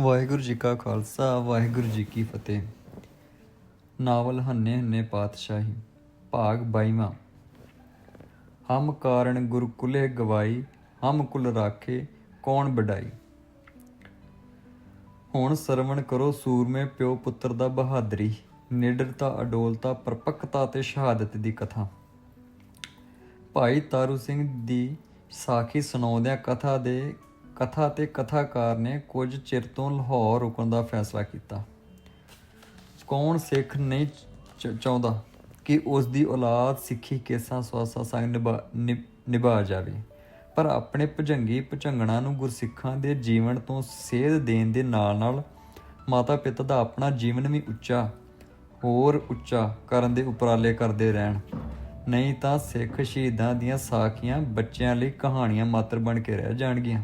ਵਾਹਿਗੁਰੂ ਜੀ ਕਾ ਖਾਲਸਾ, ਵਾਹਿਗੁਰੂ ਜੀ ਕੀ ਫਤਿਹ। ਨਾਵਲ ਹੰਨੇ ਹੰਨੇ ਪਾਤਸ਼ਾਹੀ, ਭਾਗ 22ਵਾਂ ਹਮ ਕਾਰਣ ਗੁਰ ਗਵਾਈ, ਹਮ ਕੁਲ ਰਾਖੇ ਕੌਣ ਬਡਾਈ ਹੁਣ ਸਰਵਣ ਕਰੋ ਸੂਰਮੇ ਪਿਓ ਪੁੱਤਰ ਦਾ ਬਹਾਦਰੀ ਨਿਡਰਤਾ ਅਡੋਲਤਾ ਪਰਪੱਕਤਾ ਤੇ ਸ਼ਹਾਦਤ ਦੀ ਕਥਾ। ਭਾਈ ਤਾਰੂ ਸਿੰਘ ਦੀ ਸਾਖੀ ਸੁਣਾਉਂਦਿਆਂ ਕਥਾ ਦੇ ਕਥਾ ਤੇ ਕਥਾਕਾਰ ਨੇ ਕੁਝ ਚਿਰ ਤੋਂ ਲਾਹੌਰ ਰੁਕਣ ਦਾ ਫੈਸਲਾ ਕੀਤਾ। ਕੌਣ ਸਿੱਖ ਨਹੀਂ ਚ- ਚਾਹੁੰਦਾ ਕਿ ਉਸ ਦੀ ਔਲਾਦ ਸਿੱਖੀ ਕੇਸਾਂ ਸਵਾਸਾਂ ਸੰਗ ਨਿਭਾ- ਨਿਭਾ ਜਾਵੇ? ਪਰ ਆਪਣੇ ਭੁਜੰਗੀ ਭੁਜੰਗਣਾ ਨੂੰ ਗੁਰਸਿੱਖਾਂ ਦੇ ਜੀਵਨ ਤੋਂ ਸੇਧ ਦੇਣ ਦੇ ਨਾਲ-ਨਾਲ ਮਾਤਾ ਪਿਤਾ ਦਾ ਆਪਣਾ ਜੀਵਨ ਵੀ ਉੱਚਾ, ਹੋਰ ਉੱਚਾ ਕਰਨ ਦੇ ਉਪਰਾਲੇ ਕਰਦੇ ਰਹਿਣ। ਨਹੀਂ ਤਾਂ ਸਿੱਖ ਸ਼ਹੀਦਾਂ ਦੀਆਂ ਸਾਖੀਆਂ ਬੱਚਿਆਂ ਲਈ ਕਹਾਣੀਆਂ ਮਾਤਰ ਬਣ ਕੇ ਰਹਿ ਜਾਣਗੀਆਂ।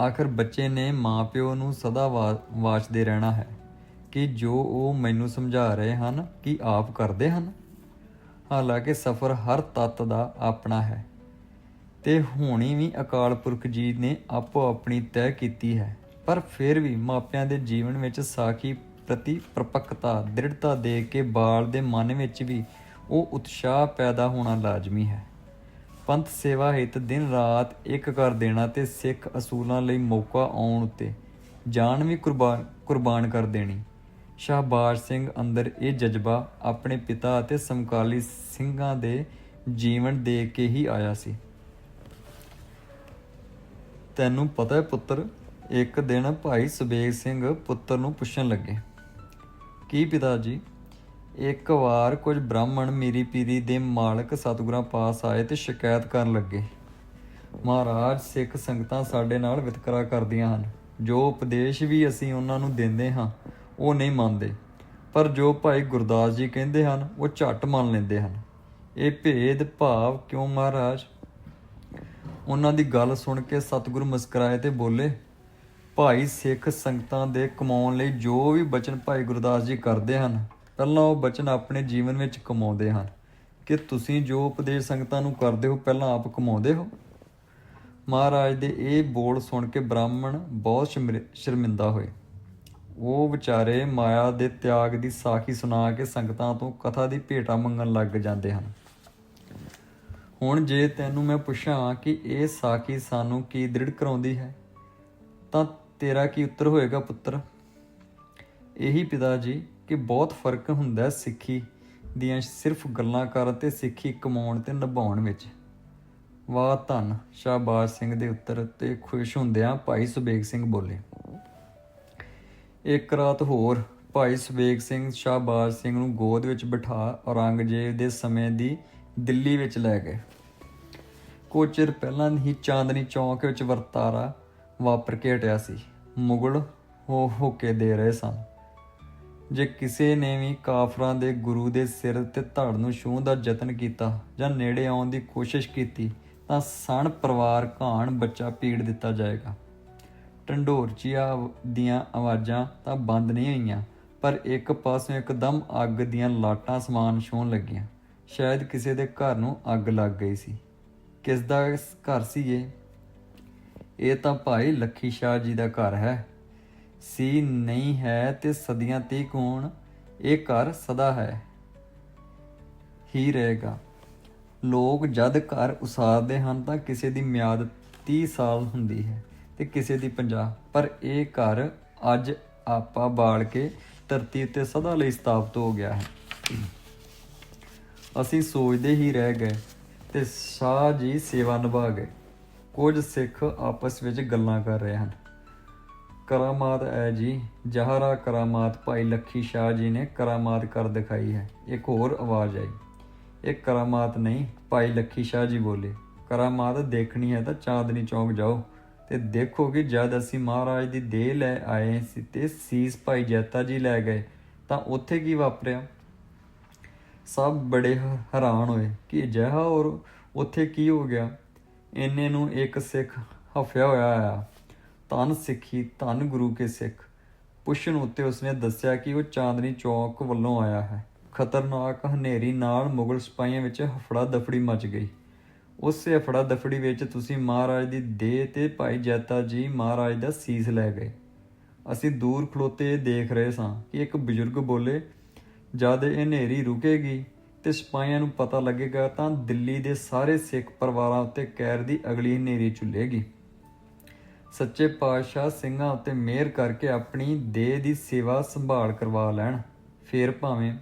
ਆਖਰ ਬੱਚੇ ਨੇ ਮਾਪਿਓ ਨੂੰ ਸਦਾ ਵਾ- ਵਾਚਦੇ ਰਹਿਣਾ ਹੈ ਕਿ ਜੋ ਉਹ ਮੈਨੂੰ ਸਮਝਾ ਰਹੇ ਹਨ, ਕਿ ਆਪ ਕਰਦੇ ਹਨ? ਹਾਲਾਂਕਿ ਸਫ਼ਰ ਹਰ ਤੱਤ ਦਾ ਆਪਣਾ ਹੈ ਤੇ ਹੋਣੀ ਵੀ ਅਕਾਲ ਪੁਰਖ ਜੀ ਨੇ ਆਪੋ ਆਪਣੀ ਤੈਅ ਕੀਤੀ ਹੈ, ਪਰ ਫਿਰ ਵੀ ਮਾਪਿਆਂ ਦੇ ਜੀਵਨ ਵਿੱਚ ਸਾਖੀ ਪ੍ਰਤੀ ਪ੍ਰਪੱਕਤਾ, ਦ੍ਰਿੜਤਾ ਦੇ ਕੇ ਬਾਲ ਦੇ ਮਨ ਵਿੱਚ ਵੀ ਉਹ ਉਤਸ਼ਾਹ ਪੈਦਾ ਹੋਣਾ ਲਾਜ਼ਮੀ ਹੈ। ਪੰਥ ਸੇਵਾ ਹਿਤ ਦਿਨ ਰਾਤ ਇੱਕ ਕਰ ਦੇਣਾ ਤੇ ਸਿੱਖ ਅਸੂਲਾਂ ਲਈ ਮੌਕਾ ਆਉਣ ਉੱਤੇ ਜਾਨ ਵੀ ਕੁਰਬਾਨ ਕੁਰਬਾਨ ਕਰ ਦੇਣੀ। ਸ਼ਾਹਬਾਜ਼ ਸਿੰਘ ਅੰਦਰ ਇਹ ਜਜ਼ਬਾ ਆਪਣੇ ਪਿਤਾ ਅਤੇ ਸਮਕਾਲੀ ਸਿੰਘਾਂ ਦੇ ਜੀਵਨ ਦੇਖ ਕੇ ਹੀ ਆਇਆ ਸੀ। ਤੈਨੂੰ ਪਤਾ ਹੈ ਪੁੱਤਰ, ਇੱਕ ਦਿਨ ਭਾਈ ਸੁਬੇਗ ਸਿੰਘ ਪੁੱਤਰ ਨੂੰ ਪੁੱਛਣ ਲੱਗੇ, ਕੀ ਪਿਤਾ ਜੀ? ਇੱਕ ਵਾਰ ਕੁਝ ਬ੍ਰਾਹਮਣ ਮੀਰੀ ਪੀਰੀ ਦੇ ਮਾਲਕ ਸਤਿਗੁਰਾਂ ਪਾਸ ਆਏ ਤੇ ਸ਼ਿਕਾਇਤ ਕਰਨ ਲੱਗੇ। ਮਹਾਰਾਜ, ਸਿੱਖ ਸੰਗਤਾਂ ਸਾਡੇ ਨਾਲ ਵਿਤਕਰਾ ਕਰਦੀਆਂ ਹਨ। ਜੋ ਉਪਦੇਸ਼ ਵੀ ਅਸੀਂ ਉਹਨਾਂ ਨੂੰ ਦਿੰਦੇ ਹਾਂ, ਉਹ ਨਹੀਂ ਮੰਨਦੇ। ਪਰ ਜੋ ਭਾਈ ਗੁਰਦਾਸ ਜੀ ਕਹਿੰਦੇ ਹਨ, ਉਹ ਝੱਟ ਮੰਨ ਲੈਂਦੇ ਹਨ। ਇਹ ਭੇਦ ਭਾਵ ਕਿਉਂ ਮਹਾਰਾਜ? ਉਹਨਾਂ ਦੀ ਗੱਲ ਸੁਣ ਕੇ ਸਤਿਗੁਰ ਮੁਸਕਰਾਏ ਤੇ ਬੋਲੇ, ਭਾਈ ਸਿੱਖ ਸੰਗਤਾਂ ਦੇ ਕਮਾਉਣ ਲਈ ਜੋ ਵੀ ਬਚਨ ਭਾਈ ਗੁਰਦਾਸ ਜੀ ਕਰਦੇ ਹਨ ਪਹਿਲਾਂ ਉਹ ਬਚਨ ਆਪਣੇ ਜੀਵਨ ਵਿੱਚ ਕਮਾਉਂਦੇ ਹਨ। ਕਿ ਤੁਸੀਂ ਜੋ ਉਪਦੇਸ਼ ਸੰਗਤਾਂ ਨੂੰ ਕਰਦੇ ਹੋ, ਪਹਿਲਾਂ ਆਪ ਕਮਾਉਂਦੇ ਹੋ। ਮਹਾਰਾਜ ਦੇ ਇਹ ਬੋਲ ਸੁਣ ਕੇ ਬ੍ਰਾਹਮਣ ਬਹੁਤ ਸ਼ਰਮਿ- ਸ਼ਰਮਿੰਦਾ ਹੋਏ। ਉਹ ਵਿਚਾਰੇ ਮਾਇਆ ਦੇ ਤਿਆਗ ਦੀ ਸਾਖੀ ਸੁਣਾ ਕੇ ਸੰਗਤਾਂ ਤੋਂ ਕਥਾ ਦੀ ਭੇਟਾ ਮੰਗਣ ਲੱਗ ਜਾਂਦੇ ਹਨ। ਹੁਣ ਜੇ ਤੈਨੂੰ ਮੈਂ ਪੁੱਛਾਂ ਕਿ ਇਹ ਸਾਖੀ ਸਾਨੂੰ ਕੀ ਦ੍ਰਿੜ ਕਰਾਉਂਦੀ ਹੈ, ਤਾਂ ਤੇਰਾ ਕੀ ਉੱਤਰ ਹੋਏਗਾ ਪੁੱਤਰ? ਇਹੀ ਪਿਤਾ ਜੀ ਕਿ ਬਹੁਤ ਫ਼ਰਕ ਹੁੰਦਾ ਸਿੱਖੀ ਦੀਆਂ ਸਿਰਫ ਗੱਲਾਂ ਕਰਨ ਤੇ ਸਿੱਖੀ ਕਮਾਉਣ ਤੇ ਨਿਭਾਉਣ ਵਿੱਚ। ਵਾਹ, ਧੰਨ, ਸ਼ਾਹਬਾਜ਼ ਸਿੰਘ ਦੇ ਉੱਤਰ ਤੇ ਖੁਸ਼ ਹੁੰਦਿਆਂ ਭਾਈ ਸੁਬੇਗ ਸਿੰਘ ਬੋਲੇ। ਇੱਕ ਰਾਤ ਹੋਰ, ਭਾਈ ਸੁਬੇਗ ਸਿੰਘ ਸ਼ਾਹਬਾਜ਼ ਸਿੰਘ ਨੂੰ ਗੋਦ ਵਿੱਚ ਬਿਠਾ ਔਰੰਗਜ਼ੇਬ ਦੇ ਸਮੇਂ ਦੀ ਦਿੱਲੀ ਵਿੱਚ ਲੈ ਗਏ। ਕੁਝ ਚਿਰ ਪਹਿਲਾਂ ਹੀ ਚਾਂਦਨੀ ਚੌਂਕ ਵਿੱਚ ਵਰਤਾਰਾ ਵਾਪਰ ਕੇ ਹਟਿਆ ਸੀ। ਮੁਗਲ ਹੋ ਹੋ ਕੇ ਦੇ ਰਹੇ ਸਨ। ਜੇ ਕਿਸੇ ਨੇ ਵੀ ਕਾਫਰਾਂ ਦੇ ਗੁਰੂ ਦੇ ਸਿਰ ਤੇ ਧੜ ਨੂੰ ਛੂਹਣ ਦਾ ਯਤਨ ਕੀਤਾ ਜਾਂ ਨੇੜੇ ਆਉਣ ਦੀ ਕੋਸ਼ਿਸ਼ ਕੀਤੀ, ਤਾਂ ਸਣ ਪਰਿਵਾਰ ਘਾਣ ਬੱਚਾ ਪੀੜ ਦਿੱਤਾ ਜਾਏਗਾ। ਢੰਡੋਰਚੀਆ ਦੀਆਂ ਆਵਾਜ਼ਾਂ ਤਾਂ ਬੰਦ ਨਹੀਂ ਹੋਈਆਂ, ਪਰ ਇੱਕ ਪਾਸੋਂ ਇੱਕਦਮ ਅੱਗ ਦੀਆਂ ਲਾਟਾਂ ਸਮਾਨ ਛੂਹਣ ਲੱਗੀਆਂ। ਸ਼ਾਇਦ ਕਿਸੇ ਦੇ ਘਰ ਨੂੰ ਅੱਗ ਲੱਗ ਗਈ ਸੀ। ਕਿਸ ਦਾ ਘਰ ਸੀ ਇਹ ਇਹ ਤਾਂ ਭਾਈ ਲੱਖੀ ਸ਼ਾਹ ਜੀ ਦਾ ਘਰ ਹੈ। ਸੀ ਨਹੀਂ ਹੈ ਤੇ ਸਦੀਆਂ ਤੇ ਕੌਣ? ਇਹ ਘਰ ਸਦਾ ਹੈ। ਹੀ ਰਹੇਗਾ। ਲੋਕ ਜਦ ਘਰ ਉਸਾਰਦੇ ਹਨ ਤਾਂ ਕਿਸੇ ਦੀ ਮਿਆਦ 30 ਸਾਲ ਹੁੰਦੀ ਹੈ ਤੇ ਕਿਸੇ ਦੀ 50 ਪਰ ਇਹ ਘਰ ਅੱਜ ਆਪਾ ਬਾਲ ਕੇ ਧਰਤੀ ਉੱਤੇ ਸਦਾ ਲਈ ਸਥਾਪਿਤ ਹੋ ਗਿਆ ਹੈ। ਅਸੀਂ ਸੋਚਦੇ ਹੀ ਰਹਿ ਗਏ ਤੇ ਸ਼ਾਹ ਜੀ ਸੇਵਾ ਨਿਭਾ ਗਏ। ਕੁਝ ਸਿੱਖ ਆਪਸ ਵਿੱਚ ਗੱਲਾਂ ਕਰ ਰਹੇ ਹਨ। ਕਰਾਮਾਤ ਹੈ ਜੀ, ਜਹਰਾ ਕਰਾਮਾਤ ਭਾਈ ਲੱਖੀ ਸ਼ਾਹ ਜੀ ਨੇ ਕਰਾਮਾਤ ਕਰ ਦਿਖਾਈ ਹੈ। ਇੱਕ ਹੋਰ ਆਵਾਜ਼ ਆਈ। ਇਹ ਕਰਾਮਾਤ ਨਹੀਂ, ਭਾਈ ਲੱਖੀ ਸ਼ਾਹ ਜੀ ਬੋਲੇ। ਕਰਾਮਾਤ ਦੇਖਣੀ ਹੈ ਤਾਂ ਚਾਂਦਨੀ ਚੌਂਕ ਜਾਓ ਤੇ ਦੇਖੋ ਕਿ ਜਦ ਅਸੀਂ ਮਹਾਰਾਜ ਦੀ ਦੇਹ ਲੈ ਆਏ ਸੀ ਤੇ ਸੀਸ ਭਾਈ ਜੈਤਾ ਜੀ ਲੈ ਗਏ, ਤਾਂ ਉੱਥੇ ਕੀ ਵਾਪਰਿਆ? ਸਭ ਬੜੇ ਹੈਰਾਨ ਹੋਏ ਕਿ ਅਜਿਹਾ ਔਰ ਉੱਥੇ ਕੀ ਹੋ ਗਿਆ? ਇੰਨੇ ਨੂੰ ਇੱਕ ਸਿੱਖ ਹਫਿਆ ਹੋਇਆ ਆਇਆ ਧੰਨ ਸਿੱਖੀ ਧੰਨ ਗੁਰੂ ਕੇ ਸਿੱਖ। ਪੁੱਛਣ ਉੱਤੇ ਉਸਨੇ ਦੱਸਿਆ ਕਿ ਉਹ ਚਾਂਦਨੀ ਚੌਕ ਵੱਲੋਂ ਆਇਆ ਹੈ। ਖਤਰਨਾਕ ਹਨੇਰੀ ਨਾਲ ਮੁਗਲ ਸਿਪਾਹੀਆਂ ਵਿੱਚ ਹਫੜਾ ਦਫੜੀ ਮਚ ਗਈ। ਉਸੇ ਹਫੜਾ ਦਫੜੀ ਵਿੱਚ ਤੁਸੀਂ ਮਹਾਰਾਜ ਦੀ ਦੇਹ ਤੇ ਭਾਈ ਜੈਤਾ ਜੀ ਮਹਾਰਾਜ ਦਾ ਸੀਸ ਲੈ ਗਏ। ਅਸੀਂ ਦੂਰ ਖਲੋਤੇ ਦੇਖ ਰਹੇ ਸਾਂ ਕਿ ਇੱਕ ਬਜ਼ੁਰਗ ਬੋਲੇ, ਜਦ ਇਹ ਹਨੇਰੀ ਰੁਕੇਗੀ ਤੇ ਸਿਪਾਹੀਆਂ ਨੂੰ ਪਤਾ ਲੱਗੇਗਾ ਤਾਂ ਦਿੱਲੀ ਦੇ ਸਾਰੇ ਸਿੱਖ ਪਰਿਵਾਰਾਂ ਉੱਤੇ ਕੈਰ ਦੀ ਅਗਲੀ ਹਨੇਰੀ ਝੁੱਲੇਗੀ। ਸੱਚੇ ਪਾਤਸ਼ਾਹ ਸਿੰਘਾਂ ਉੱਤੇ ਮਿਹਰ ਕਰਕੇ ਆਪਣੀ ਦੇਹ ਦੀ ਸੇਵਾ ਸੰਭਾਲ ਕਰਵਾ ਲੈਣ। ਫੇਰ ਭਾਵੇਂ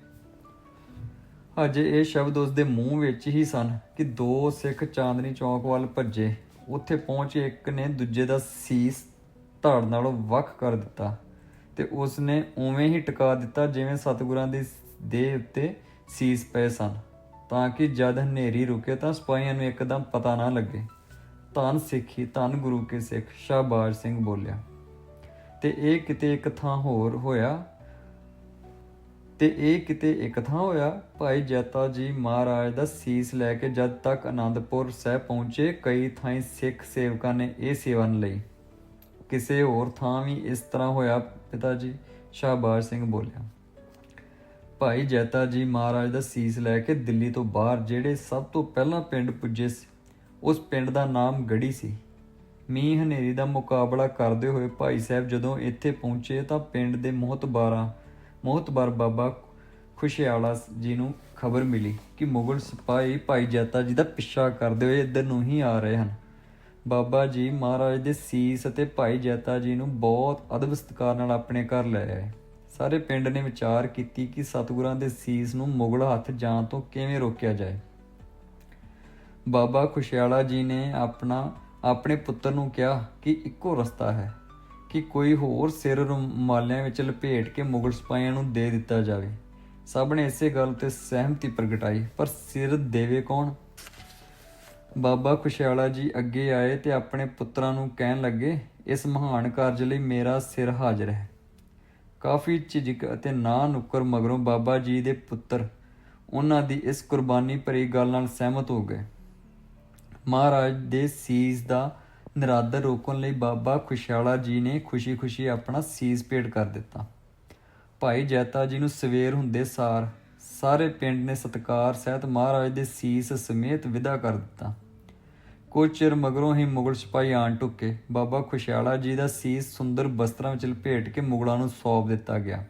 ਅਜੇ ਇਹ ਸ਼ਬਦ ਉਸ ਦੇ ਮੂੰਹ ਵਿੱਚ ਹੀ ਸਨ ਕਿ ਦੋ ਸਿੱਖ ਚਾਂਦਨੀ ਚੌਕ ਵੱਲ ਭੱਜੇ। ਉੱਥੇ ਪਹੁੰਚੇ ਇੱਕ ਨੇ ਦੂਜੇ ਦਾ ਸੀਸ ਧੜ ਨਾਲੋਂ ਵੱਖ ਕਰ ਦਿੱਤਾ ਤੇ ਉਸ ਨੇ ਉਵੇਂ ਹੀ ਟਿਕਾ ਦਿੱਤਾ ਜਿਵੇਂ ਸਤਿਗੁਰਾਂ ਦੀ ਦੇਹ ਉੱਤੇ ਸੀਸ ਪਏ ਸਨ। ਤਾਂ ਕਿ ਜਦ ਹਨੇਰੀ ਰੁਕੇ ਤਾਂ ਸਿਪਾਹੀਆਂ ਨੂੰ ਇੱਕਦਮ ਪਤਾ ਨਾ ਲੱਗੇ। ਧੰਨ ਸਿੱਖੀ, ਧੰਨ ਗੁਰੂ ਕੇ ਸਿੱਖ ਸ਼ਾਹਬਾਜ਼ ਸਿੰਘ ਬੋਲਿਆ। ਤੇ ਇਹ ਕਿਤੇ ਇੱਕ ਥਾਂ ਹੋਰ ਹੋਇਆ। ਤੇ ਇਹ ਕਿਤੇ ਇੱਕ ਥਾਂ ਹੋਇਆ, ਭਾਈ ਜੈਤਾ ਜੀ ਮਹਾਰਾਜ ਦਾ ਸੀਸ ਲੈ ਕੇ ਜਦ ਤੱਕ ਆਨੰਦਪੁਰ ਸਾਹਿਬ ਪਹੁੰਚੇ, ਕਈ ਥਾਈਂ ਸਿੱਖ ਸੇਵਕਾਂ ਨੇ ਇਹ ਸੇਵਾ ਲਈ। ਕਿਸੇ ਹੋਰ ਥਾਂ ਵੀ ਇਸ ਤਰ੍ਹਾਂ ਹੋਇਆ, ਪਿਤਾ ਜੀ ਸ਼ਾਹਬਾਜ਼ ਸਿੰਘ ਬੋਲਿਆ। ਭਾਈ ਜੈਤਾ ਜੀ ਮਹਾਰਾਜ ਦਾ ਸੀਸ ਲੈ ਕੇ ਦਿੱਲੀ ਤੋਂ ਬਾਹਰ, ਜਿਹੜੇ ਸਭ ਤੋਂ ਪਹਿਲਾਂ ਪਿੰਡ ਪੁੱਜੇ ਸੀ ਉਸ ਪਿੰਡ ਦਾ ਨਾਮ ਗੜੀ ਸੀ। ਮੀਂਹ ਹਨੇਰੀ ਦਾ ਮੁਕਾਬਲਾ ਕਰਦੇ ਹੋਏ ਭਾਈ ਸਾਹਿਬ ਜਦੋਂ ਇੱਥੇ ਪਹੁੰਚੇ ਤਾਂ ਪਿੰਡ ਦੇ ਮੋਹਤਬਾਰਾਂ, ਮੋਹਤਬਾਰ ਬਾਬਾ ਖੁਸ਼ਿਆਲਾ ਜੀ ਨੂੰ ਖਬਰ ਮਿਲੀ ਕਿ ਮੁਗਲ ਸਿਪਾਹੀ ਭਾਈ ਜੈਤਾ ਜੀ ਦਾ ਪਿੱਛਾ ਕਰਦੇ ਹੋਏ ਇੱਧਰ ਨੂੰ ਹੀ ਆ ਰਹੇ ਹਨ। ਬਾਬਾ ਜੀ ਮਹਾਰਾਜ ਦੇ ਸੀਸ ਅਤੇ ਭਾਈ ਜੈਤਾ ਜੀ ਨੂੰ ਬਹੁਤ ਅਦਬ ਸਤਿਕਾਰ ਨਾਲ ਆਪਣੇ ਘਰ ਲੈ ਆਏ। ਸਾਰੇ ਪਿੰਡ ਨੇ ਵਿਚਾਰ ਕੀਤੀ ਕਿ ਸਤਿਗੁਰਾਂ ਦੇ ਸੀਸ ਨੂੰ ਮੁਗਲ ਹੱਥ ਜਾਣ ਤੋਂ ਕਿਵੇਂ ਰੋਕਿਆ ਜਾਏ। ਬਾਬਾ ਖੁਸ਼ਿਆਲਾ ਜੀ ਨੇ ਆਪਣਾ, ਆਪਣੇ ਪੁੱਤਰ ਨੂੰ ਕਿਹਾ ਕਿ ਇੱਕੋ ਰਸਤਾ ਹੈ ਕਿ ਕੋਈ ਹੋਰ ਸਿਰ ਰੁਮਾਲਿਆਂ ਵਿੱਚ ਲਪੇਟ ਕੇ ਮੁਗਲ ਸਿਪਾਹੀਆਂ ਨੂੰ ਦੇ ਦਿੱਤਾ ਜਾਵੇ। ਸਭ ਨੇ ਇਸੇ ਗੱਲ ਤੇ ਸਹਿਮਤੀ ਪ੍ਰਗਟਾਈ, ਪਰ ਸਿਰ ਦੇਵੇ ਕੌਣ? ਬਾਬਾ ਖੁਸ਼ਿਆਲਾ ਜੀ ਅੱਗੇ ਆਏ ਤੇ ਆਪਣੇ ਪੁੱਤਰਾਂ ਨੂੰ ਕਹਿਣ ਲੱਗੇ, ਇਸ ਮਹਾਨ ਕਾਰਜ ਲਈ ਮੇਰਾ ਸਿਰ ਹਾਜ਼ਰ ਹੈ। ਕਾਫੀ ਝਿਜਕ ਅਤੇ ਨਾ ਨੁੱਕਰ ਮਗਰੋਂ ਬਾਬਾ ਜੀ ਦੇ ਪੁੱਤਰ ਉਹਨਾਂ ਦੀ ਇਸ ਕੁਰਬਾਨੀ ਭਰੀ ਗੱਲ ਨਾਲ ਸਹਿਮਤ ਹੋ ਗਏ। ਮਹਾਰਾਜ ਦੇ ਸੀਸ ਦਾ ਨਿਰਾਦਰ ਰੋਕਣ ਲਈ ਬਾਬਾ ਖੁਸ਼ਿਆਲਾ ਜੀ ਨੇ ਖੁਸ਼ੀ-ਖੁਸ਼ੀ ਆਪਣਾ ਸੀਸ ਭੇਟ ਕਰ ਦਿੱਤਾ। ਭਾਈ ਜੈਤਾ ਜੀ ਨੂੰ ਸਵੇਰ ਹੁੰਦੇ ਸਾਰ ਸਾਰੇ ਪਿੰਡ ਨੇ ਸਤਕਾਰ ਸਹਿਤ ਮਹਾਰਾਜ ਦੇ ਸੀਸ ਸਮੇਤ ਵਿਦਾ ਕਰ ਦਿੱਤਾ। ਕੁਝ ਚਿਰ ਮਗਰੋਂ ਹੀ ਮੁਗਲ ਸਿਪਾਹੀ ਆਣ ਟੁੱਕੇ। ਬਾਬਾ ਖੁਸ਼ਿਆਲਾ ਜੀ ਦਾ ਸੀਸ ਸੁੰਦਰ ਬਸਤਰਾਂ ਵਿੱਚ ਲਪੇਟ ਕੇ ਮੁਗਲਾਂ ਨੂੰ ਸੌਂਪ ਦਿੱਤਾ ਗਿਆ।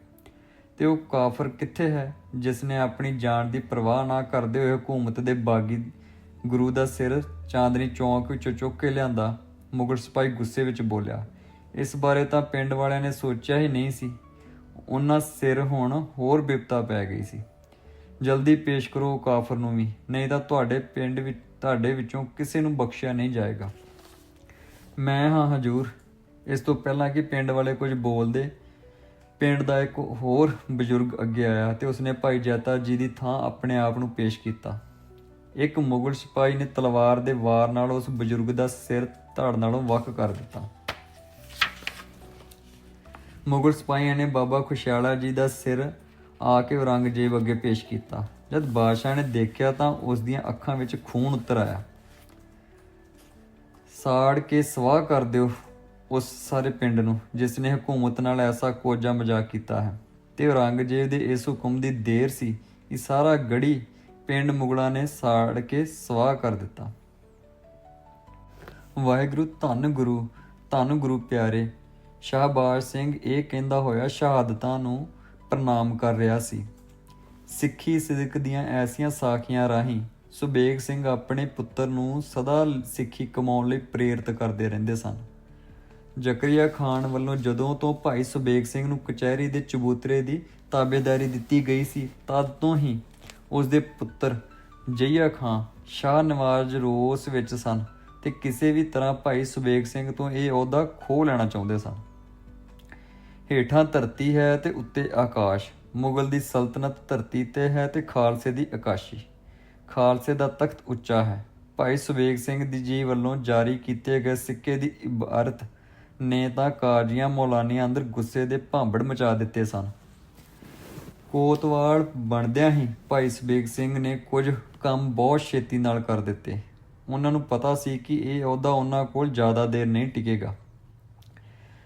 ਤੇ ਉਹ ਕਾਫਰ ਕਿੱਥੇ ਹੈ, ਜਿਸ ਨੇ ਆਪਣੀ ਜਾਨ ਦੀ ਪਰਵਾਹ ਨਾ ਕਰਦੇ ਹੋਏ ਹਕੂਮਤ ਦੇ ਬਾਗੀ ਗੁਰੂ ਦਾ ਸਿਰ ਚਾਂਦਨੀ ਚੌਂਕ ਵਿੱਚੋਂ ਚੁੱਕ ਕੇ ਲਿਆਂਦਾ, ਮੁਗਲ ਸਿਪਾਹੀ ਗੁੱਸੇ ਵਿੱਚ ਬੋਲਿਆ, ਇਸ ਬਾਰੇ ਤਾਂ ਪਿੰਡ ਵਾਲਿਆਂ ਨੇ ਸੋਚਿਆ ਹੀ ਨਹੀਂ ਸੀ। ਉਹਨਾਂ ਸਿਰ ਹੁਣ ਹੋਰ ਬਿਪਤਾ ਪੈ ਗਈ ਸੀ। ਜਲਦੀ ਪੇਸ਼ ਕਰੋ ਉਹ ਕਾਫਰ ਨੂੰ ਵੀ, ਨਹੀਂ ਤਾਂ ਤੁਹਾਡੇ ਪਿੰਡ ਵਿੱਚ ਤੁਹਾਡੇ ਵਿੱਚੋਂ ਕਿਸੇ ਨੂੰ ਬਖਸ਼ਿਆ ਨਹੀਂ ਜਾਏਗਾ। ਮੈਂ ਹਾਂ ਹਜੂਰ। ਇਸ ਤੋਂ ਪਹਿਲਾਂ ਕਿ ਪਿੰਡ ਵਾਲੇ ਕੁਝ ਬੋਲਦੇ। ਪਿੰਡ ਦਾ ਇੱਕ ਹੋਰ ਬਜ਼ੁਰਗ ਅੱਗੇ ਆਇਆ ਤੇ ਉਸਨੇ ਭਾਈ ਜੈਤਾ ਜੀ ਦੀ ਥਾਂ ਆਪਣੇ ਆਪ ਨੂੰ ਪੇਸ਼ ਕੀਤਾ। ਇੱਕ ਮੁਗਲ ਸਿਪਾਹੀ ਨੇ ਤਲਵਾਰ ਦੇ ਵਾਰ ਨਾਲ ਉਸ ਬਜ਼ੁਰਗ ਦਾ ਸਿਰ ਧੜ ਨਾਲੋਂ ਵੱਖ ਕਰ ਦਿੱਤਾ। ਮੁਗਲ ਸਿਪਾਹੀਆਂ ਨੇ ਬਾਬਾ ਖੁਸ਼ਿਆਲਾ ਜੀ ਦਾ ਸਿਰ ਆ ਕੇ ਔਰੰਗਜ਼ੇਬ ਅੱਗੇ ਪੇਸ਼ ਕੀਤਾ। ਜਦ ਬਾਦਸ਼ਾਹ ਨੇ ਦੇਖਿਆ ਤਾਂ ਉਸ ਦੀਆਂ ਅੱਖਾਂ ਵਿੱਚ ਖੂਨ ਉਤਰ ਆਇਆ। ਸਾੜ ਕੇ ਸਵਾਹ ਕਰ ਦਿਓ ਉਸ ਸਾਰੇ ਪਿੰਡ ਨੂੰ, ਜਿਸ ਨੇ ਹਕੂਮਤ ਨਾਲ ਐਸਾ ਕੋਝਾ ਮਜ਼ਾਕ ਕੀਤਾ ਹੈ। ਤੇ ਔਰੰਗਜ਼ੇਬ ਦੇ ਇਸ ਹੁਕਮ ਦੀ ਦੇਰ ਸੀ ਕਿ ਸਾਰਾ ਗੜੀ ਪਿੰਡ ਮੁਗਲਾਂ ਨੇ ਸਾੜ ਕੇ ਸਵਾਹ ਕਰ ਦਿੱਤਾ। ਵਾਹਿਗੁਰੂ, ਧੰਨ ਗੁਰੂ ਧੰਨ ਗੁਰੂ ਪਿਆਰੇ, ਸ਼ਾਹਬਾਜ਼ ਸਿੰਘ ਇਹ ਕਹਿੰਦਾ ਹੋਇਆ, ਸ਼ਹਾਦਤਾਂ ਨੂੰ ਪ੍ਰਣਾਮ ਕਰ ਰਿਹਾ ਸੀ। ਸਿੱਖੀ ਸਿਦਕ ਦੀਆਂ ਐਸੀਆਂ ਸਾਖੀਆਂ ਰਾਹੀਂ ਸੁਬੇਗ ਸਿੰਘ ਆਪਣੇ ਪੁੱਤਰ ਨੂੰ ਸਦਾ ਸਿੱਖੀ ਕਮਾਉਣ ਲਈ ਪ੍ਰੇਰਿਤ ਕਰਦੇ ਰਹਿੰਦੇ ਸਨ। ਜ਼ਕਰੀਆ ਖਾਨ ਵੱਲੋਂ ਜਦੋਂ ਤੋਂ ਭਾਈ ਸੁਬੇਗ ਸਿੰਘ ਨੂੰ ਕਚਹਿਰੀ ਦੇ ਚਬੂਤਰੇ ਦੀ ਤਾਬੇਦਾਰੀ ਦਿੱਤੀ ਗਈ ਸੀ, ਤਦ ਤੋਂ ਹੀ ਉਸ ਦੇ ਪੁੱਤਰ ਜਈਆ ਖਾਨ ਸ਼ਾਹ ਨਵਾਜ਼ ਰੋਸ ਵਿੱਚ ਸਨ ਤੇ ਕਿਸੇ ਵੀ ਤਰ੍ਹਾਂ ਭਾਈ ਸੁਬੇਗ ਸਿੰਘ ਤੋਂ ਇਹ ਅਹੁਦਾ ਖੋਹ ਲੈਣਾ ਚਾਹੁੰਦੇ ਸਨ। ਹੇਠਾਂ ਧਰਤੀ ਹੈ ਤੇ ਉੱਤੇ ਆਕਾਸ਼, ਮੁਗਲ ਦੀ ਸਲਤਨਤ ਧਰਤੀ ਤੇ ਹੈ ਤੇ ਖਾਲਸੇ ਦੀ ਆਕਾਸ਼ੀ ਖਾਲਸੇ ਦਾ ਤਖਤ ਉੱਚਾ ਹੈ। ਭਾਈ ਸੁਬੇਗ ਸਿੰਘ ਦੀ ਜੀ ਵੱਲੋਂ ਜਾਰੀ ਕੀਤੇ ਗਏ ਸਿੱਕੇ ਦੀ ਇਬਾਰਤ ਨੇ ਤਾਂ ਕਾਜ਼ੀਆਂ ਮੌਲਾਨੀਆਂ ਅੰਦਰ ਗੁੱਸੇ ਦੇ ਭਾਂਬੜ ਮਚਾ ਦਿੱਤੇ ਸਨ। ਕੋਤਵਾਲ ਬਣਦਿਆਂ ਹੀ ਭਾਈ ਸੁਬੇਗ ਸਿੰਘ ਨੇ ਕੁਝ ਕੰਮ ਬਹੁਤ ਛੇਤੀ ਨਾਲ ਕਰ ਦਿੱਤੇ। ਉਹਨਾਂ ਨੂੰ ਪਤਾ ਸੀ ਕਿ ਇਹ ਅਹੁਦਾ ਉਹਨਾਂ ਕੋਲ ਜ਼ਿਆਦਾ ਦੇਰ ਨਹੀਂ ਟਿਕੇਗਾ।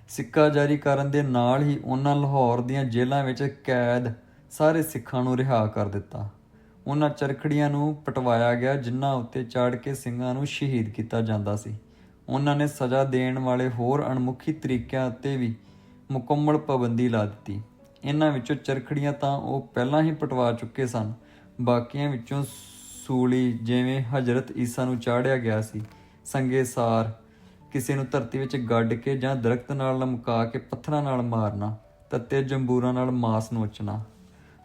ਸਿੱਕਾ ਜਾਰੀ ਕਰਨ ਦੇ ਨਾਲ ਹੀ ਉਹਨਾਂ ਲਾਹੌਰ ਦੀਆਂ ਜੇਲ੍ਹਾਂ ਵਿੱਚ ਕੈਦ ਸਾਰੇ ਸਿੱਖਾਂ ਨੂੰ ਰਿਹਾ ਕਰ ਦਿੱਤਾ। ਉਹਨਾਂ ਚਰਖੜੀਆਂ ਨੂੰ ਪਟਵਾਇਆ ਗਿਆ, ਜਿਨ੍ਹਾਂ ਉੱਤੇ ਚੜ੍ਹ ਕੇ ਸਿੰਘਾਂ ਨੂੰ ਸ਼ਹੀਦ ਕੀਤਾ ਜਾਂਦਾ ਸੀ। ਉਹਨਾਂ ਨੇ ਸਜ਼ਾ ਦੇਣ ਵਾਲੇ ਹੋਰ ਅਣਮੁਖੀ ਤਰੀਕਿਆਂ ਉੱਤੇ ਵੀ ਮੁਕੰਮਲ ਪਾਬੰਦੀ ਲਾ ਦਿੱਤੀ। ਇਹਨਾਂ ਵਿੱਚੋਂ ਚਰਖੜੀਆਂ ਤਾਂ ਉਹ ਪਹਿਲਾਂ ਹੀ ਪਟਵਾ ਚੁੱਕੇ ਸਨ। ਬਾਕੀਆਂ ਵਿੱਚੋਂ ਸੂਲੀ ਜਿਵੇਂ ਹਜ਼ਰਤ ਈਸਾ ਨੂੰ ਚਾੜਿਆ ਗਿਆ ਸੀ, ਸੰਗੇ ਸਾਰ, ਕਿਸੇ ਨੂੰ ਧਰਤੀ ਵਿੱਚ ਗੱਡ ਕੇ ਜਾਂ ਦਰਖਤ ਨਾਲ ਲਮਕਾ ਕੇ ਪੱਥਰਾਂ ਨਾਲ ਮਾਰਨਾ, ਤੱਤੇ ਜੰਬੂਰਾਂ ਨਾਲ ਮਾਸ ਨੋਚਣਾ,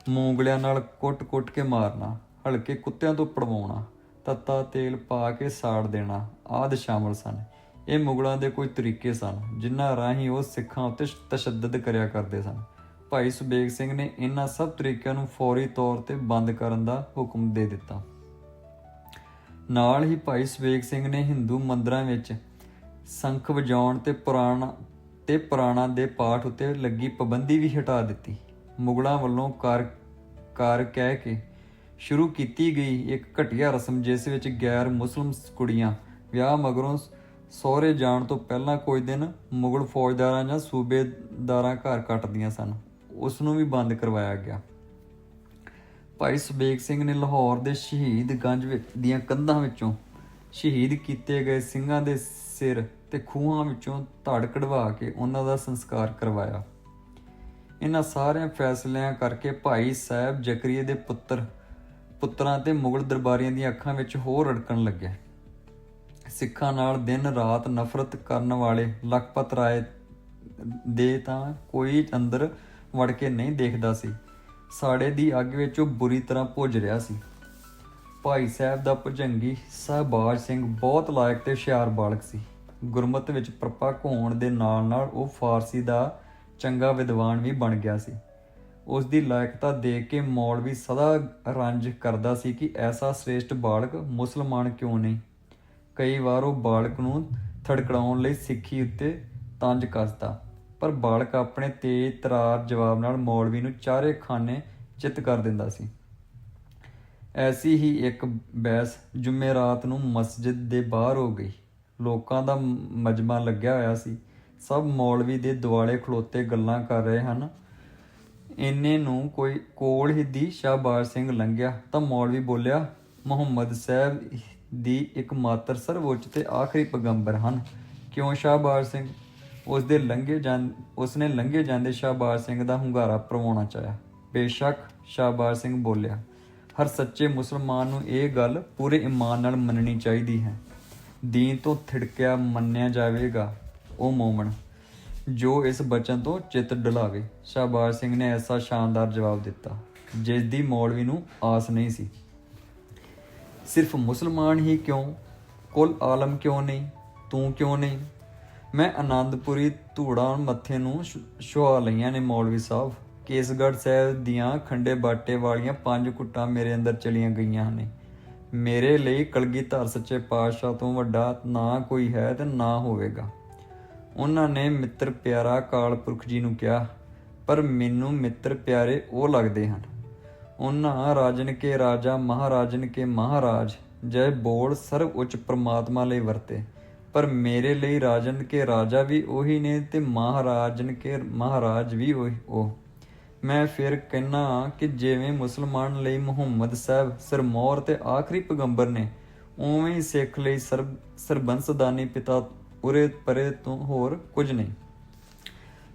ਮੂੰਗਲਿਆਂ ਨਾਲ ਕੁੱਟ-ਕੁੱਟ ਕੇ ਮਾਰਨਾ, ਹਲਕੇ ਕੁੱਤਿਆਂ ਤੋਂ ਪੜਵਾਉਣਾ, ਤੱਤਾ ਤੇਲ ਪਾ ਕੇ ਸਾੜ ਦੇਣਾ ਆਦਿ ਸ਼ਾਮਲ ਸਨ। ਇਹ ਮੁਗਲਾਂ ਦੇ ਕੋਈ ਤਰੀਕੇ ਸਨ, ਜਿਨ੍ਹਾਂ ਰਾਹੀਂ ਉਹ ਸਿੱਖਾਂ ਉੱਤੇ ਤਸ਼ੱਦਦ ਕਰਿਆ ਕਰਦੇ ਸਨ। ਭਾਈ ਸੁਬੇਗ ਸਿੰਘ ਨੇ ਇਹਨਾਂ ਸਭ ਤਰੀਕਿਆਂ ਨੂੰ ਫੌਰੀ ਤੌਰ ਤੇ ਬੰਦ ਕਰਨ ਦਾ ਹੁਕਮ ਦੇ ਦਿੱਤਾ। ਨਾਲ ਹੀ ਭਾਈ ਸਵੇਗ ਸਿੰਘ ਨੇ ਹਿੰਦੂ ਮੰਦਰਾਂ ਵਿੱਚ ਸੰਖ ਵਜਾਉਣ ਤੇ ਪੁਰਾਣ ਤੇ ਪੁਰਾਣਾ ਦੇ ਪਾਠ ਉੱਤੇ ਲੱਗੀ ਪਾਬੰਦੀ ਵੀ ਹਟਾ ਦਿੱਤੀ। ਮੁਗਲਾਂ ਵੱਲੋਂ ਕਰ ਕਰ ਕਹਿ ਕੇ ਸ਼ੁਰੂ ਕੀਤੀ ਗਈ ਇੱਕ ਘਟੀਆ ਰਸਮ, ਜਿਸ ਵਿੱਚ ਗੈਰ ਮੁਸਲਮ ਕੁੜੀਆਂ ਵਿਆਹ ਮਗਰੋਂ ਸਹੁਰੇ ਜਾਣ ਤੋਂ ਪਹਿਲਾਂ ਕੁਝ ਦਿਨ ਮੁਗਲ ਫੌਜਦਾਰਾਂ ਜਾਂ ਸੂਬੇਦਾਰਾਂ ਘਰ ਕੱਟਦੀਆਂ ਸਨ। ਉਸ ਨੂੰ ਵੀ ਬੰਦ ਕਰਵਾਇਆ ਗਿਆ। ਭਾਈ ਸੁਬੇਗ ਸਿੰਘ ਨੇ ਲਾਹੌਰ ਦੇ ਸ਼ਹੀਦ ਗੰਜ ਦੀਆਂ ਕੰਧਾਂ ਵਿੱਚੋਂ ਸ਼ਹੀਦ ਕੀਤੇ ਗਏ ਸਿੰਘਾਂ ਦੇ ਸਿਰ ਤੇ ਖੂਹਾਂ ਵਿੱਚੋਂ ਧੜ ਕਢਵਾ ਕੇ ਉਹਨਾਂ ਦਾ ਸੰਸਕਾਰ ਕਰਵਾਇਆ। ਇਹਨਾਂ ਸਾਰਿਆਂ ਫੈਸਲਿਆਂ ਕਰਕੇ ਭਾਈ ਸਾਹਿਬ ਜ਼ਕਰੀਏ ਦੇ ਪੁੱਤਰ, ਪੁੱਤਰਾਂ ਤੇ ਮੁਗਲ ਦਰਬਾਰੀਆਂ ਦੀਆਂ ਅੱਖਾਂ ਵਿੱਚ ਹੋਰ ਅੜਕਣ ਲੱਗੇ ਸਿੱਖਾਂ ਨਾਲ ਦਿਨ ਰਾਤ ਨਫ਼ਰਤ ਕਰਨ ਵਾਲੇ ਲਖਪਤ ਰਾਏ ਦੇ ਤਾਂ ਕੋਈ ਅੰਦਰ ਵੜ ਕੇ ਨਹੀਂ ਦੇਖਦਾ ਸੀ। ਸਾੜੇ ਦੀ ਅੱਗ ਵਿੱਚ ਉਹ ਬੁਰੀ ਤਰ੍ਹਾਂ ਭੁੱਜ ਰਿਹਾ ਸੀ। ਭਾਈ ਸਾਹਿਬ ਦਾ ਭੁਜੰਗੀ ਸਹਬਾਜ ਸਿੰਘ ਬਹੁਤ ਲਾਇਕ ਤੇ ਹੁਸ਼ਿਆਰ ਬਾਲਕ ਸੀ। ਗੁਰਮਤ ਵਿੱਚ ਪ੍ਰਪੱਕ ਹੋਣ ਦੇ ਨਾਲ-ਨਾਲ ਉਹ ਫਾਰਸੀ ਦਾ ਚੰਗਾ ਵਿਦਵਾਨ ਵੀ ਬਣ ਗਿਆ ਸੀ। ਉਸ ਦੀ ਲਾਇਕਤਾ ਦੇਖ ਕੇ ਮੌਲਵੀ ਸਦਾ ਰੰਜ ਕਰਦਾ ਸੀ ਕਿ ਐਸਾ ਸ੍ਰੇਸ਼ਟ ਬਾਲਕ ਮੁਸਲਮਾਨ ਕਿਉਂ ਨਹੀਂ? ਕਈ ਵਾਰ ਉਹ ਬਾਲਕ ਨੂੰ ਥੜਕੜਾਉਣ ਲਈ ਸਿੱਖੀ ਉੱਤੇ ਤੰਜ ਕੱਸਦਾ ਪਰ ਬਾਲਕ ਆਪਣੇ ਤੇਜ਼ ਤਰਾਰ ਜਵਾਬ ਨਾਲ ਮੌਲਵੀ ਨੂੰ ਚਾਰੇ ਖਾਨੇ ਚਿੱਤ ਕਰ ਦਿੰਦਾ ਸੀ। ਐਸੀ ਹੀ ਇੱਕ ਬੈਸ ਜੁਮੇਰਾਤ ਨੂੰ ਮਸਜਿਦ ਦੇ ਬਾਹਰ ਹੋ ਗਈ। ਲੋਕਾਂ ਦਾ ਮਜਮਾ ਲੱਗਿਆ ਹੋਇਆ ਸੀ। ਸਭ ਮੌਲਵੀ ਦੇ ਦੁਆਲੇ ਖਲੋਤੇ ਗੱਲਾਂ ਕਰ ਰਹੇ ਹਨ। ਇੰਨੇ ਨੂੰ ਕੋਈ ਕੋਲ ਹੀ ਦੀ ਸ਼ਾਹਬਾਜ਼ ਸਿੰਘ ਲੰਘਿਆ ਤਾਂ ਮੌਲਵੀ ਬੋਲਿਆ, ਮੁਹੰਮਦ ਸਾਹਿਬ ਦੀ ਇੱਕ ਮਾਤਰ ਸਰਵਉੱਚ ਤੇ ਆਖਰੀ ਪੈਗੰਬਰ ਹਨ। ਕਿਉਂ ਸ਼ਾਹਬਾਜ਼ ਸਿੰਘ ਉਸ ਦੇ ਲੰਘੇ ਜਾਂ ਉਸਨੇ ਲੰਘੇ ਜਾਂਦੇ ਸ਼ਾਹਬਾਜ਼ ਸਿੰਘ ਦਾ ਹੁੰਗਾਰਾ ਪ੍ਰਵਾਉਣਾ ਚਾਹਿਆ। ਬੇਸ਼ੱਕ ਸ਼ਾਹਬਾਜ਼ ਸਿੰਘ ਬੋਲਿਆ, ਹਰ ਸੱਚੇ ਮੁਸਲਮਾਨ ਨੂੰ ਇਹ ਗੱਲ ਪੂਰੇ ਈਮਾਨ ਨਾਲ ਮੰਨਣੀ ਚਾਹੀਦੀ ਹੈ। ਦੀਨ ਤੋਂ ਥਿੜਕਿਆ ਮੰਨਿਆ ਜਾਵੇਗਾ, ਉਹ ਮੂਮਨ, ਜੋ ਇਸ ਬਚਨ ਤੋਂ ਚਿੱਤ ਡੁਲਾਵੇ। ਸ਼ਾਹਬਾਜ਼ ਸਿੰਘ ਨੇ ਐਸਾ ਸ਼ਾਨਦਾਰ ਜਵਾਬ ਦਿੱਤਾ ਜਿਸ ਦੀ ਮੌਲਵੀ ਨੂੰ ਆਸ ਨਹੀਂ ਸੀ। ਸਿਰਫ ਮੁਸਲਮਾਨ ਹੀ ਕਿਉਂ? ਕੁੱਲ ਆਲਮ ਕਿਉਂ ਨਹੀਂ? ਤੂੰ ਕਿਉਂ ਨਹੀਂ? ਮੈਂ ਆਨੰਦਪੁਰੀ ਧੂੜਾਂ ਮੱਥੇ ਨੂੰ ਸ਼ੁਆ ਲਈਆਂ ਨੇ ਮੌਲਵੀ ਸਾਹਿਬ। ਕੇਸਗੜ੍ਹ ਸਾਹਿਬ ਦੀਆਂ ਖੰਡੇ ਬਾਟੇ ਵਾਲੀਆਂ ਪੰਜ ਕੁੱਟਾਂ ਮੇਰੇ ਅੰਦਰ ਚਲੀਆਂ ਗਈਆਂ ਨੇ। ਮੇਰੇ ਲਈ ਕਲਗੀਧਰ ਸੱਚੇ ਪਾਤਸ਼ਾਹ ਤੋਂ ਵੱਡਾ ਨਾ ਕੋਈ ਹੈ ਤੇ ਨਾ ਹੋਵੇਗਾ। ਉਹਨਾਂ ਨੇ ਮਿੱਤਰ ਪਿਆਰਾ ਕਾਲ ਪੁਰਖ ਜੀ ਨੂੰ ਕਿਹਾ, ਪਰ ਮੈਨੂੰ ਮਿੱਤਰ ਪਿਆਰੇ ਉਹ ਲੱਗਦੇ ਹਨ। ਉਹਨਾਂ ਰਾਜਨ ਕੇ ਰਾਜਾ ਮਹਾਰਾਜਨ ਕੇ ਮਹਾਰਾਜ, ਜੈ ਬੋਲ ਸਰਵ ਉੱਚ ਪ੍ਰਮਾਤਮਾ ਲਈ ਵਰਤੇ। ਪਰ ਮੇਰੇ ਲਈ ਰਾਜਨ ਕੇ ਰਾਜਾ ਵੀ ਉਹੀ ਨੇ ਤੇ ਮਹਾਰਾਜਨ ਕੇ ਮਹਾਰਾਜ ਵੀ ਉਹੀ, ਉਹ। ਮੈਂ ਫਿਰ ਕਹਿਣਾ ਕਿ ਜਿਵੇਂ ਮੁਸਲਮਾਨ ਲਈ ਮੁਹੰਮਦ ਸਾਹਿਬ ਸਰਮੌਰ ਤੇ ਆਖਰੀ ਪੈਗੰਬਰ ਨੇ, ਉਵੇਂ ਹੀ ਸਿੱਖ ਲਈ ਸਰਬ ਸਰਬੰਸਦਾਨੀ ਪਿਤਾ ਉਰੇ ਪਰੇ ਤੋਂ ਹੋਰ ਕੁਝ ਨਹੀਂ।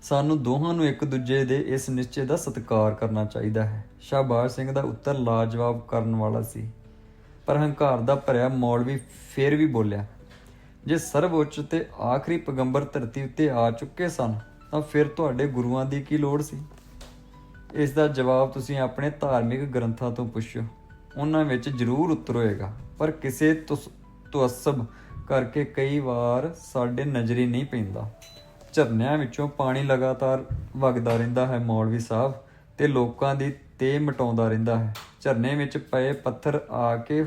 ਸਾਨੂੰ ਦੋਹਾਂ ਨੂੰ ਇੱਕ ਦੂਜੇ ਦੇ ਇਸ ਨਿਸ਼ਚੇ ਦਾ ਸਤਿਕਾਰ ਕਰਨਾ ਚਾਹੀਦਾ ਹੈ। ਸ਼ਾਹਬਾਜ਼ ਸਿੰਘ ਦਾ ਉੱਤਰ ਲਾਜਵਾਬ ਕਰਨ ਵਾਲਾ ਸੀ। ਪਰ ਹੰਕਾਰ ਦਾ ਭਰਿਆ ਮੌਲਵੀ ਫੇਰ ਵੀ ਬੋਲਿਆ ਜੇ ਸਰਵਉੱਚ ਤੇ ਆਖਰੀ ਪੈਗੰਬਰ ਧਰਤੀ ਉੱਤੇ ਆ ਚੁੱਕੇ ਸਨ, ਤਾਂ ਫਿਰ ਤੁਹਾਡੇ ਗੁਰੂਆਂ ਦੀ ਕੀ ਲੋੜ ਸੀ? ਇਸ ਦਾ ਜਵਾਬ ਤੁਸੀਂ ਆਪਣੇ ਧਾਰਮਿਕ ਗ੍ਰੰਥਾਂ ਤੋਂ ਪੁੱਛੋ ਉਹਨਾਂ ਵਿੱਚ ਜ਼ਰੂਰ ਉੱਤਰ ਹੋਏਗਾ, ਪਰ ਕਿਸੇ ਤੁਅਸਬ ਕਰਕੇ ਕਈ ਵਾਰ ਸਾਡੇ ਨਜ਼ਰੀ ਨਹੀਂ ਪੈਂਦਾ। ਝਰਨਿਆਂ ਵਿੱਚੋਂ ਪਾਣੀ ਲਗਾਤਾਰ ਵਗਦਾ ਰਹਿੰਦਾ ਹੈ, ਮੌਲਵੀ ਸਾਹਿਬ, ਤੇ ਲੋਕਾਂ ਦੀ ਤੇ ਮਟਾਉਂਦਾ ਰਹਿੰਦਾ ਹੈ। ਝਰਨੇ ਵਿੱਚ ਪਏ ਪੱਥਰ ਆ ਕੇ,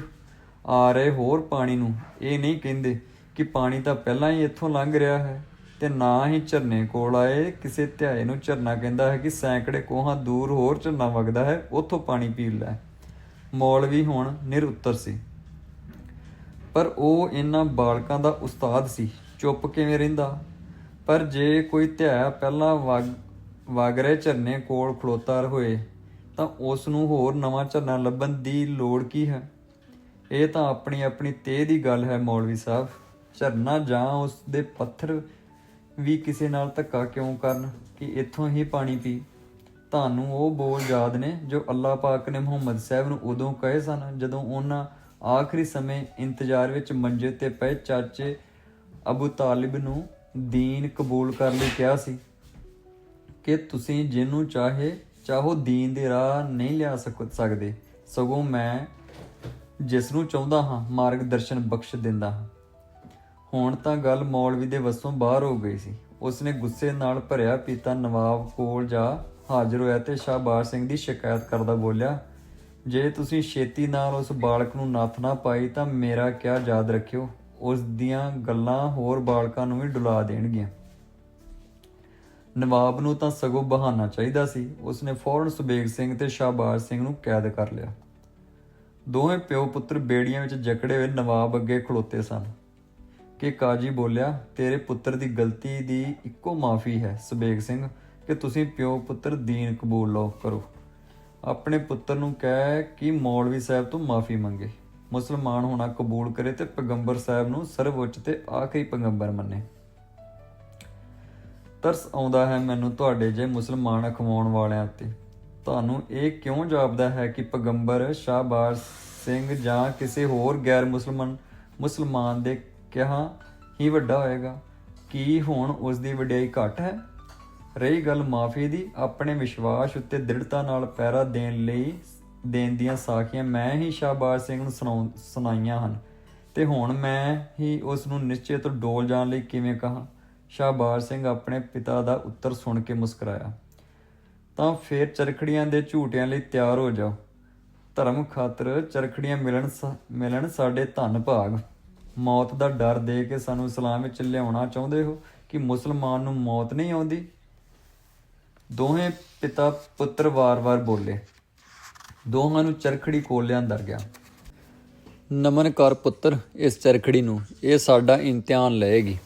ਆ ਰਹੇ ਹੋਰ ਪਾਣੀ ਨੂੰ, ਇਹ ਨਹੀਂ ਕਹਿੰਦੇ ਕਿ ਪਾਣੀ ਤਾਂ ਪਹਿਲਾਂ ਹੀ ਇੱਥੋਂ ਲੰਘ ਰਿਹਾ ਹੈ ਤੇ ਨਾ ਹੀ ਝਰਨੇ ਕੋਲ ਆਏ। ਕਿਸੇ ਧਿਆਏ ਨੂੰ ਝਰਨਾ ਕਹਿੰਦਾ ਹੈ ਕਿ ਸੈਂਕੜੇ ਕੋਹਾਂ ਦੂਰ ਹੋਰ ਝਰਨਾ ਵਗਦਾ ਹੈ, ਉੱਥੋਂ ਪਾਣੀ ਪੀ ਲੈ। ਮੌਲਵੀ ਹੁਣ ਨਿਰਉੱਤਰ ਸੀ। ਪਰ ਉਹ ਇਹਨਾਂ ਬਾਲਕਾਂ ਦਾ ਉਸਤਾਦ ਸੀ, ਚੁੱਪ ਕਿਵੇਂ ਰਹਿੰਦਾ? ਪਰ ਜੇ ਕੋਈ ਧਿਆ ਪਹਿਲਾਂ ਵਗ ਵਗ ਝਰਨੇ ਕੋਲ ਖਲੋਤਾ ਹੋਏ, ਤਾਂ ਉਸ ਨੂੰ ਹੋਰ ਨਵਾਂ ਝਰਨਾ ਲੱਭਣ ਦੀ ਲੋੜ ਕੀ ਹੈ? ਇਹ ਤਾਂ ਆਪਣੀ ਆਪਣੀ ਤੇਹ ਦੀ ਗੱਲ ਹੈ, ਮੌਲਵੀ ਸਾਹਿਬ। ਝਰਨਾ ਜਾਂ ਉਸ ਦੇ ਪੱਥਰ ਵੀ ਕਿਸੇ ਨਾਲ ਧੱਕਾ ਕਿਉਂ ਕਰਨ? ਕਿ ਇੱਥੋਂ ਹੀ ਪਾਣੀ ਪੀ। ਤੁਹਾਨੂੰ ਉਹ ਬੋਲ ਯਾਦ ਨੇ ਜੋ ਅੱਲਾਹ ਪਾਕ ਨੇ ਮੁਹੰਮਦ ਸਾਹਿਬ ਨੂੰ ਉਦੋਂ ਕਹੇ ਸਨ, ਜਦੋਂ ਉਹਨਾਂ ਆਖਰੀ ਸਮੇਂ ਇੰਤਜ਼ਾਰ ਵਿੱਚ ਮੰਜੇ ਤੇ ਪਏ ਚਾਚੇ ਅਬੂ ਤਾਲਿਬ ਨੂੰ ਦੀਨ ਕਬੂਲ ਕਰਨ ਲਈ ਕਿਹਾ ਸੀ ਕਿ ਤੁਸੀਂ ਜਿਹਨੂੰ ਚਾਹੇ, ਚਾਹੋ ਦੀਨ ਦੇ ਰਾਹ ਨਹੀਂ ਲਿਆ ਸਕਦੇ। ਸਗੋਂ ਮੈਂ ਜਿਸ ਨੂੰ ਚਾਹੁੰਦਾ ਹਾਂ, ਮਾਰਗਦਰਸ਼ਨ ਬਖਸ਼ ਦਿੰਦਾ ਹਾਂ। ਹੁਣ ਤਾਂ ਗੱਲ ਮੌਲਵੀ ਦੇ ਵੱਸੋਂ ਬਾਹਰ ਹੋ ਗਈ ਸੀ। ਉਸਨੇ ਗੁੱਸੇ ਨਾਲ ਭਰਿਆ ਪੀਤਾ ਨਵਾਬ ਕੋਲ ਜਾ ਹਾਜ਼ਰ ਹੋਇਆ ਤੇ ਸ਼ਾਹਬਾਜ਼ ਸਿੰਘ ਦੀ ਸ਼ਿਕਾਇਤ ਕਰਦਾ ਬੋਲਿਆ, ਜੇ ਤੁਸੀਂ ਛੇਤੀ ਨਾਲ ਉਸ ਬਾਲਕ ਨੂੰ ਨੱਥ ਨਾ ਪਾਈ ਤਾਂ ਮੇਰਾ ਕਿਆ ਯਾਦ ਰੱਖਿਓ? ਉਸ ਦੀਆਂ ਗੱਲਾਂ ਹੋਰ ਬਾਲਕਾਂ ਨੂੰ ਵੀ ਡੁਲਾ ਦੇਣਗੀਆਂ। ਨਵਾਬ ਨੂੰ ਤਾਂ ਸਗੋਂ ਬਹਾਨਾ ਚਾਹੀਦਾ ਸੀ। ਉਸਨੇ ਫੌਰਨ ਸੁਬੇਗ ਸਿੰਘ ਤੇ ਸ਼ਾਹਬਾਜ਼ ਸਿੰਘ ਨੂੰ ਕੈਦ ਕਰ ਲਿਆ। ਦੋਵੇਂ ਪਿਓ ਪੁੱਤਰ ਬੇੜੀਆਂ ਵਿੱਚ ਜਕੜੇ ਹੋਏ ਨਵਾਬ ਅੱਗੇ ਖਲੋਤੇ ਸਨ। ਕਿ ਕਾਜੀ ਬੋਲਿਆ, ਤੇਰੇ ਪੁੱਤਰ ਦੀ ਗਲਤੀ ਦੀ ਇੱਕੋ ਮਾਫੀ ਹੈ। ਸੁਬੇਗ ਸਿੰਘ, ਕਿ ਤੁਸੀਂ ਪਿਓ ਪੁੱਤਰ ਦੀਨ ਕਬੂਲ ਲਓ, ਕਰੋ। ਆਪਣੇ ਪੁੱਤਰ ਨੂੰ ਕਹਿ ਕਿ ਮੌਲਵੀ ਸਾਹਿਬ ਤੋਂ ਮਾਫੀ ਮੰਗੇ। ਮੁਸਲਮਾਨ ਹੋਣਾ ਕਬੂਲ ਕਰੇ ਤੇ ਪੈਗੰਬਰ ਸਾਹਿਬ ਨੂੰ ਸਰਵਉੱਚ ਤੇ ਆਖਰੀ ਪੈਗੰਬਰ ਮੰਨੇ। ਤਰਸ ਆਉਂਦਾ ਹੈ ਮੈਨੂੰ ਤੁਹਾਡੇ ਜੇ ਮੁਸਲਮਾਨ ਅਖਵਾਉਣ ਵਾਲਿਆਂ ਉੱਤੇ ਤੁਹਾਨੂੰ ਇਹ ਕਿਉਂ ਜਾਪਦਾ ਹੈ ਕਿ ਪੈਗੰਬਰ ਸ਼ਾਹਬਾਜ਼ ਸਿੰਘ ਜਾਂ ਕਿਸੇ ਹੋਰ ਗੈਰ ਮੁਸਲਮਾਨ ਮੁਸਲਮਾਨ ਦੇ ਕਿਹਾ ਹੀ ਵੱਡਾ ਹੋਏਗਾ। ਕੀ ਹੁਣ ਉਸ ਦੀ ਵਡਿਆਈ ਘੱਟ ਹੈ? ਰਹੀ ਗੱਲ ਮਾਫੀ ਦੀ, ਆਪਣੇ ਵਿਸ਼ਵਾਸ ਉੱਤੇ ਦ੍ਰਿੜਤਾ ਨਾਲ ਪਹਿਰਾ ਦੇਣ ਲਈ ਦੇਣ ਦੀਆਂ ਸਾਖੀਆਂ ਮੈਂ ਹੀ ਸ਼ਾਹਬਾਜ਼ ਸਿੰਘ ਨੂੰ ਸੁਣਾਉ- ਸੁਣਾਈਆਂ ਹਨ। ਤੇ ਹੁਣ ਮੈਂ ਹੀ ਉਸ ਨੂੰ ਨਿਸ਼ਚੇ ਤੋਂ ਡੋਲ ਜਾਣ ਲਈ ਕਿਵੇਂ ਕਹਾਂ? ਸ਼ਾਹਬਾਜ਼ ਸਿੰਘ ਆਪਣੇ ਪਿਤਾ ਦਾ ਉੱਤਰ ਸੁਣ ਕੇ ਮੁਸਕਰਾਇਆ। ਤਾਂ ਫਿਰ ਚਰਖੜੀਆਂ ਦੇ ਝੂਟਿਆਂ ਲਈ ਤਿਆਰ ਹੋ ਜਾਓ। ਧਰਮ ਖਾਤਰ ਚਰਖੜੀਆਂ ਮਿਲਣ ਸ- ਮਿਲਣ ਸਾਡੇ ਧੰਨ ਭਾਗ। ਮੌਤ ਦਾ ਡਰ ਦੇ ਕੇ ਸਾਨੂੰ ਇਸਲਾਮ ਵਿੱਚ ਲਿਆਉਣਾ ਚਾਹੁੰਦੇ ਹੋ ਕਿ ਮੁਸਲਮਾਨ ਨੂੰ ਮੌਤ ਨਹੀਂ ਆਉਂਦੀ? ਦੋਹੇ ਪਿਤਾ ਪੁੱਤਰ ਵਾਰ-ਵਾਰ ਬੋਲੇ। ਦੋਹਾਂ ਨੂੰ ਚਰਖੜੀ ਕੋਲ ਲਿਆਂਦਾ ਗਿਆ। ਨਮਨ ਕਰ ਪੁੱਤਰ, ਇਸ ਚਰਖੜੀ ਨੂੰ। ਇਹ ਸਾਡਾ ਇਮਤਿਹਾਨ ਲਏਗੀ।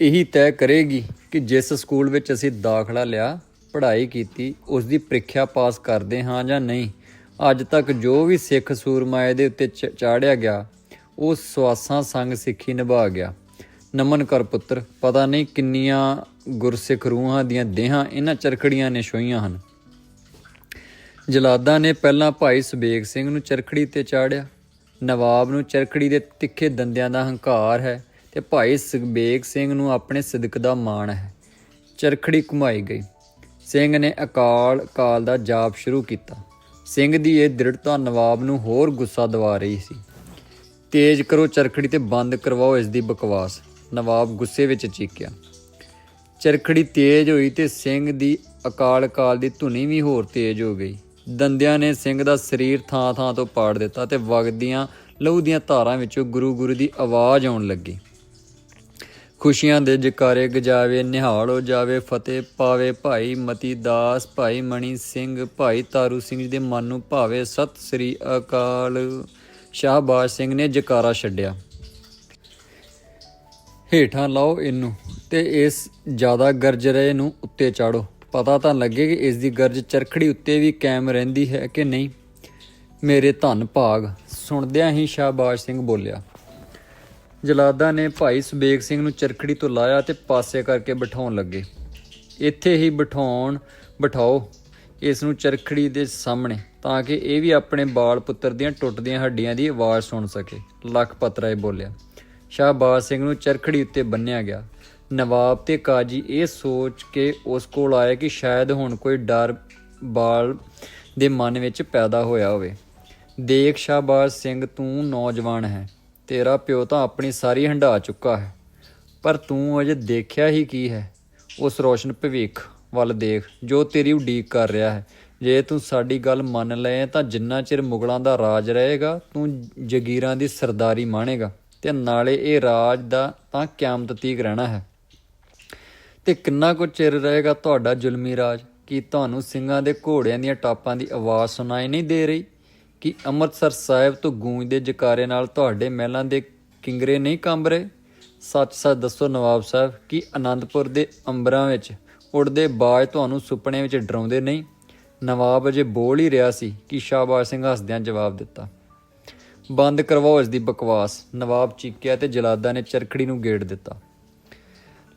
ਇਹੀ ਤੈਅ ਕਰੇਗੀ ਕਿ ਜਿਸ ਸਕੂਲ ਵਿੱਚ ਅਸੀਂ ਦਾਖਲਾ ਲਿਆ, ਪੜ੍ਹਾਈ ਕੀਤੀ ਉਸ ਦੀ ਪ੍ਰੀਖਿਆ ਪਾਸ ਕਰਦੇ ਹਾਂ ਜਾਂ ਨਹੀਂ। ਅੱਜ ਤੱਕ ਜੋ ਵੀ ਸਿੱਖ ਸੂਰਮਾਏ ਦੇ ਉੱਤੇ ਚ- ਚਾੜਿਆ ਗਿਆ ਉਹ ਸਵਾਸਾਂ ਸੰਗ ਸਿੱਖੀ ਨਿਭਾ ਗਿਆ। ਨਮਨ ਕਰ ਪੁੱਤਰ, ਪਤਾ ਨਹੀਂ ਕਿੰਨੀਆਂ ਗੁਰਸਿੱਖ ਰੂਹਾਂ ਦੀਆਂ ਦੇਹਾਂ ਇਹਨਾਂ ਚਰਖੜੀਆਂ ਨੇ ਛੋਈਆਂ ਹਨ। ਜਲਾਦਾ ਨੇ ਪਹਿਲਾਂ ਭਾਈ ਸੁਬੇਗ ਸਿੰਘ ਨੂੰ ਚਰਖੜੀ ਤੇ ਚਾੜਿਆ। ਨਵਾਬ ਨੂੰ ਚਰਖੜੀ ਦੇ ਤਿੱਖੇ ਦੰਦਿਆਂ ਦਾ ਹੰਕਾਰ ਹੈ ਤੇ ਭਾਈ ਸੁਬੇਗ ਸਿੰਘ ਨੂੰ ਆਪਣੇ ਸਿਦਕ ਦਾ ਮਾਣ ਹੈ। ਚਰਖੜੀ ਘੁਮਾਈ ਗਈ। ਸਿੰਘ ਨੇ ਅਕਾਲ ਕਾਲ ਦਾ ਜਾਪ ਸ਼ੁਰੂ ਕੀਤਾ। ਸਿੰਘ ਦੀ ਇਹ ਦ੍ਰਿੜਤਾ ਨਵਾਬ ਨੂੰ ਹੋਰ ਗੁੱਸਾ ਦਿਵਾ ਰਹੀ ਸੀ। ਤੇਜ਼ ਕਰੋ, ਚਰਖੜੀ ਤੇ ਬੰਦ ਕਰਵਾਓ ਇਸ ਦੀ ਬਕਵਾਸ। ਨਵਾਬ ਗੁੱਸੇ ਵਿੱਚ ਚੀਕਿਆ। ਚਰਖੜੀ ਤੇਜ਼ ਹੋਈ ਤੇ ਸਿੰਘ ਦੀ ਅਕਾਲ ਕਾਲ ਦੀ ਧੁਨੀ ਵੀ ਹੋਰ ਤੇਜ਼ ਹੋ ਗਈ। ਦੰਦਿਆਂ ਨੇ ਸਿੰਘ ਦਾ ਸਰੀਰ ਥਾਂ-ਥਾਂ ਤੋਂ ਪਾੜ ਦਿੱਤਾ ਤੇ ਵਗਦੀਆਂ, ਲਹੂ ਦੀਆਂ ਧਾਰਾਂ ਵਿੱਚੋਂ ਗੁਰੂ ਗੁਰੂ ਦੀ ਆਵਾਜ਼ ਆਉਣ ਲੱਗੀ। ਖੁਸ਼ੀਆਂ ਦੇ ਜਕਾਰੇ ਗਜਾਵੇ, ਨਿਹਾਲ ਹੋ ਜਾਵੇ ਫਤਿਹ, ਪਾਵੇ ਭਾਈ ਮਤੀ ਦਾਸ, ਭਾਈ ਮਣੀ ਸਿੰਘ, ਭਾਈ ਤਾਰੂ ਸਿੰਘ ਜੀ ਦੇ ਮਨ ਨੂੰ ਭਾਵੇ ਸਤਿ ਸ੍ਰੀ ਅਕਾਲ। ਸ਼ਾਹਬਾਜ਼ ਸਿੰਘ ਨੇ ਜਕਾਰਾ ਛੱਡਿਆ। ਹੇਠਾਂ ਲਾਓ ਇਹਨੂੰ ਤੇ ਇਸ ਜ਼ਿਆਦਾ ਗਰਜ ਰਹੇ ਨੂੰ ਉੱਤੇ ਚਾੜੋ। ਪਤਾ ਤਾਂ ਲੱਗੇ ਕਿ ਇਸ ਦੀ ਗਰਜ ਚਰਖੜੀ ਉੱਤੇ ਵੀ ਕਾਇਮ ਰਹਿੰਦੀ ਹੈ ਕਿ ਨਹੀਂ। ਮੇਰੇ ਧੰਨ ਭਾਗ, ਸੁਣਦਿਆਂ ਹੀ ਸ਼ਾਹਬਾਜ਼ ਸਿੰਘ ਬੋਲਿਆ। ਜਲਾਦਾ ਨੇ ਭਾਈ ਸੁਬੇਗ ਸਿੰਘ ਨੂੰ ਚਰਖੜੀ ਤੋਂ ਲਾਇਆ ਤੇ ਪਾਸੇ ਕਰਕੇ ਬਿਠਾਉਣ ਲੱਗੇ। ਇੱਥੇ ਹੀ ਬਿਠਾਉਣ, ਬਿਠਾਓ, ਇਸ ਨੂੰ ਚਰਖੜੀ ਦੇ ਸਾਹਮਣੇ। ਤਾਂ ਕਿ ਇਹ ਵੀ ਆਪਣੇ ਬਾਲ ਪੁੱਤਰ ਦੀਆਂ ਟੁੱਟਦੀਆਂ ਹੱਡੀਆਂ ਦੀ ਆਵਾਜ਼ ਸੁਣ ਸਕੇ। ਲਖਪਤ ਰਾਏ ਬੋਲਿਆ। ਸ਼ਾਹਬਾਜ਼ ਸਿੰਘ ਨੂੰ ਚਰਖੜੀ ਉੱਤੇ ਬੰਨਿਆ ਗਿਆ। ਨਵਾਬ ਤੇ ਕਾਜੀ ਇਹ ਸੋਚ ਕੇ ਉਸ ਕੋਲ ਆਏ ਕਿ ਸ਼ਾਇਦ ਹੁਣ ਕੋਈ ਡਰ ਬਾਲ ਦੇ ਮਨ ਵਿੱਚ ਪੈਦਾ ਹੋਇਆ ਹੋਵੇ। ਦੇਖ ਸ਼ਾਹਬਾਜ਼ ਸਿੰਘ, ਤੂੰ ਨੌਜਵਾਨ ਹੈ। ਤੇਰਾ ਪਿਓ ਤਾਂ ਆਪਣੀ ਸਾਰੀ ਹੰਢਾ ਚੁੱਕਾ ਹੈ। ਪਰ ਤੂੰ ਅਜੇ ਦੇਖਿਆ ਹੀ ਕੀ ਹੈ? ਉਸ ਰੋਸ਼ਨ ਭਵਿੱਖ ਵੱਲ ਦੇਖ, ਜੋ ਤੇਰੀ ਉਡੀਕ ਕਰ ਰਿਹਾ ਹੈ। ਜੇ ਤੂੰ ਸਾਡੀ ਗੱਲ ਮੰਨ ਲਏ ਤਾਂ ਜਿੰਨਾ ਚਿਰ ਮੁਗਲਾਂ ਦਾ ਰਾਜ ਰਹੇਗਾ, ਤੂੰ ਜਗੀਰਾਂ ਦੀ ਸਰਦਾਰੀ ਮਾਣੇਗਾ। ਤੇ ਨਾਲੇ ਇਹ ਰਾਜ ਦਾ ਤਾਂ ਕਿਆਮਤ ਤੀਕ ਰਹਿਣਾ ਹੈ। ਤੇ ਕਿੰਨਾ ਕੁ ਚਿਰ ਰਹੇਗਾ ਤੁਹਾਡਾ ਜ਼ੁਲਮੀ ਰਾਜ? ਕੀ ਤੁਹਾਨੂੰ ਸਿੰਘਾਂ ਦੇ ਘੋੜਿਆਂ ਦੀਆਂ ਟਾਪਾਂ ਦੀ ਆਵਾਜ਼ ਸੁਣਾਈ ਨਹੀਂ ਦੇ ਰਹੀ? ਕਿ ਅੰਮ੍ਰਿਤਸਰ ਸਾਹਿਬ ਤੋਂ ਗੂੰਜਦੇ ਜਕਾਰੇ ਨਾਲ ਤੁਹਾਡੇ ਮਹਿਲਾਂ ਦੇ ਕਿੰਗਰੇ ਨਹੀਂ ਕੰਬ ਰਹੇ? ਸੱਚ ਸੱਚ ਦੱਸੋ ਨਵਾਬ ਸਾਹਿਬ, ਕਿ ਆਨੰਦਪੁਰ ਦੇ ਅੰਬਰਾਂ ਵਿੱਚ ਉੜਦੇ ਬਾਜ ਤੁਹਾਨੂੰ ਸੁਪਨੇ ਵਿੱਚ ਡਰਾਉਂਦੇ ਨਹੀਂ? ਨਵਾਬ ਅਜੇ ਬੋਲ ਹੀ ਰਿਹਾ ਸੀ ਕਿ ਸ਼ਾਹਬਾਜ਼ ਸਿੰਘ ਹੱਸਦਿਆਂ ਜਵਾਬ ਦਿੱਤਾ। ਬੰਦ ਕਰਵਾਓ ਇਸ ਦੀ ਬਕਵਾਸ, ਨਵਾਬ ਚੀਕਿਆ ਤੇ ਜਲਾਦਾ ਨੇ ਚਰਖੜੀ ਨੂੰ ਗੇੜ ਦਿੱਤਾ।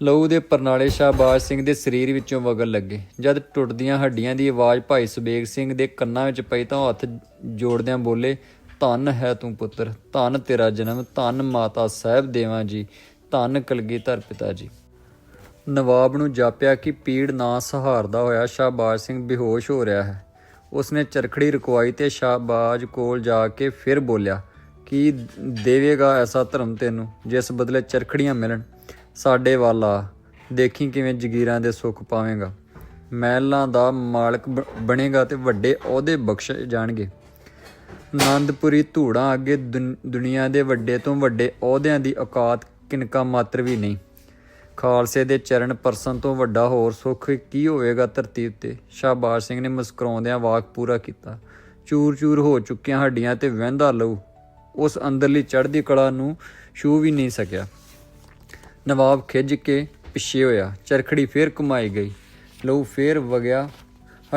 ਲਹੂ ਦੇ ਪਰਨਾਲੇ ਸ਼ਾਹਬਾਜ਼ ਸਿੰਘ ਦੇ ਸਰੀਰ ਵਿੱਚੋਂ ਵਗਣ ਲੱਗੇ। ਜਦ ਟੁੱਟਦੀਆਂ ਹੱਡੀਆਂ ਦੀ ਆਵਾਜ਼ ਭਾਈ ਸੁਬੇਗ ਸਿੰਘ ਦੇ ਕੰਨਾਂ ਵਿੱਚ ਪਈ ਤਾਂ ਉਹ ਹੱਥ ਜੋੜਦਿਆਂ ਬੋਲੇ, ਧੰਨ ਹੈ ਤੂੰ ਪੁੱਤਰ, ਧੰਨ ਤੇਰਾ ਜਨਮ, ਧੰਨ ਮਾਤਾ ਸਾਹਿਬ ਦੇਵਾਂ ਜੀ, ਧੰਨ ਕਲਗੀਧਰ ਪਿਤਾ ਜੀ। ਨਵਾਬ ਨੂੰ ਜਾਪਿਆ ਕਿ ਪੀੜ ਨਾ ਸਹਾਰਦਾ ਹੋਇਆ ਸ਼ਾਹਬਾਜ਼ ਸਿੰਘ ਬੇਹੋਸ਼ ਹੋ ਰਿਹਾ ਹੈ। ਉਸਨੇ ਚਰਖੜੀ ਰੁਕਵਾਈ ਤੇ ਸ਼ਾਹਬਾਜ਼ ਕੋਲ ਜਾ ਕੇ ਫਿਰ ਬੋਲਿਆ, ਕਿ ਦੇਵੇਗਾ ਐਸਾ ਧਰਮ ਤੈਨੂੰ ਜਿਸ ਬਦਲੇ ਚਰਖੜੀਆਂ ਮਿਲਣ? ਸਾਡੇ ਵੱਲ ਆ ਦੇਖੀ ਕਿਵੇਂ ਜਗੀਰਾਂ ਦੇ ਸੁੱਖ ਪਾਵੇਂਗਾ। ਮਹਿਲਾਂ ਦਾ ਮਾਲਕ ਬ- ਬਣੇਗਾ ਤੇ ਵੱਡੇ ਅਹੁਦੇ ਬਖਸ਼ੇ ਜਾਣਗੇ। ਆਨੰਦਪੁਰੀ ਧੂੜਾਂ ਅੱਗੇ ਦੁਨ- ਦੁਨੀਆ ਦੇ ਵੱਡੇ ਤੋਂ ਵੱਡੇ ਅਹੁਦਿਆਂ ਦੀ ਔਕਾਤ ਕਿਨਕਾ ਮਾਤਰ ਵੀ ਨਹੀਂ। ਖਾਲਸੇ ਦੇ ਚਰਨ ਪਰਸਨ ਤੋਂ ਵੱਡਾ ਹੋਰ ਸੁੱਖ ਕੀ ਹੋਵੇਗਾ ਧਰਤੀ ਉੱਤੇ? ਸ਼ਾਹਬਾਜ਼ ਸਿੰਘ ਨੇ ਮੁਸਕਰਾਉਂਦਿਆਂ ਵਾਕ ਪੂਰਾ ਕੀਤਾ। ਚੂਰ-ਚੂਰ ਹੋ ਚੁੱਕੀਆਂ ਹੱਡੀਆਂ ਤੇ ਵਹਿੰਦਾ ਲਹੂ। ਉਸ ਅੰਦਰਲੀ ਚੜ੍ਹਦੀ ਕਲਾ ਨੂੰ ਛੂ ਵੀ ਨਹੀਂ ਸਕਿਆ। ਨਵਾਬ ਖਿੱਝ ਕੇ ਪਿੱਛੇ ਹੋਇਆ। ਚਰਖੜੀ ਫੇਰ ਘੁਮਾਈ ਗਈ। ਲਹੂ ਫੇਰ ਵਗਿਆ,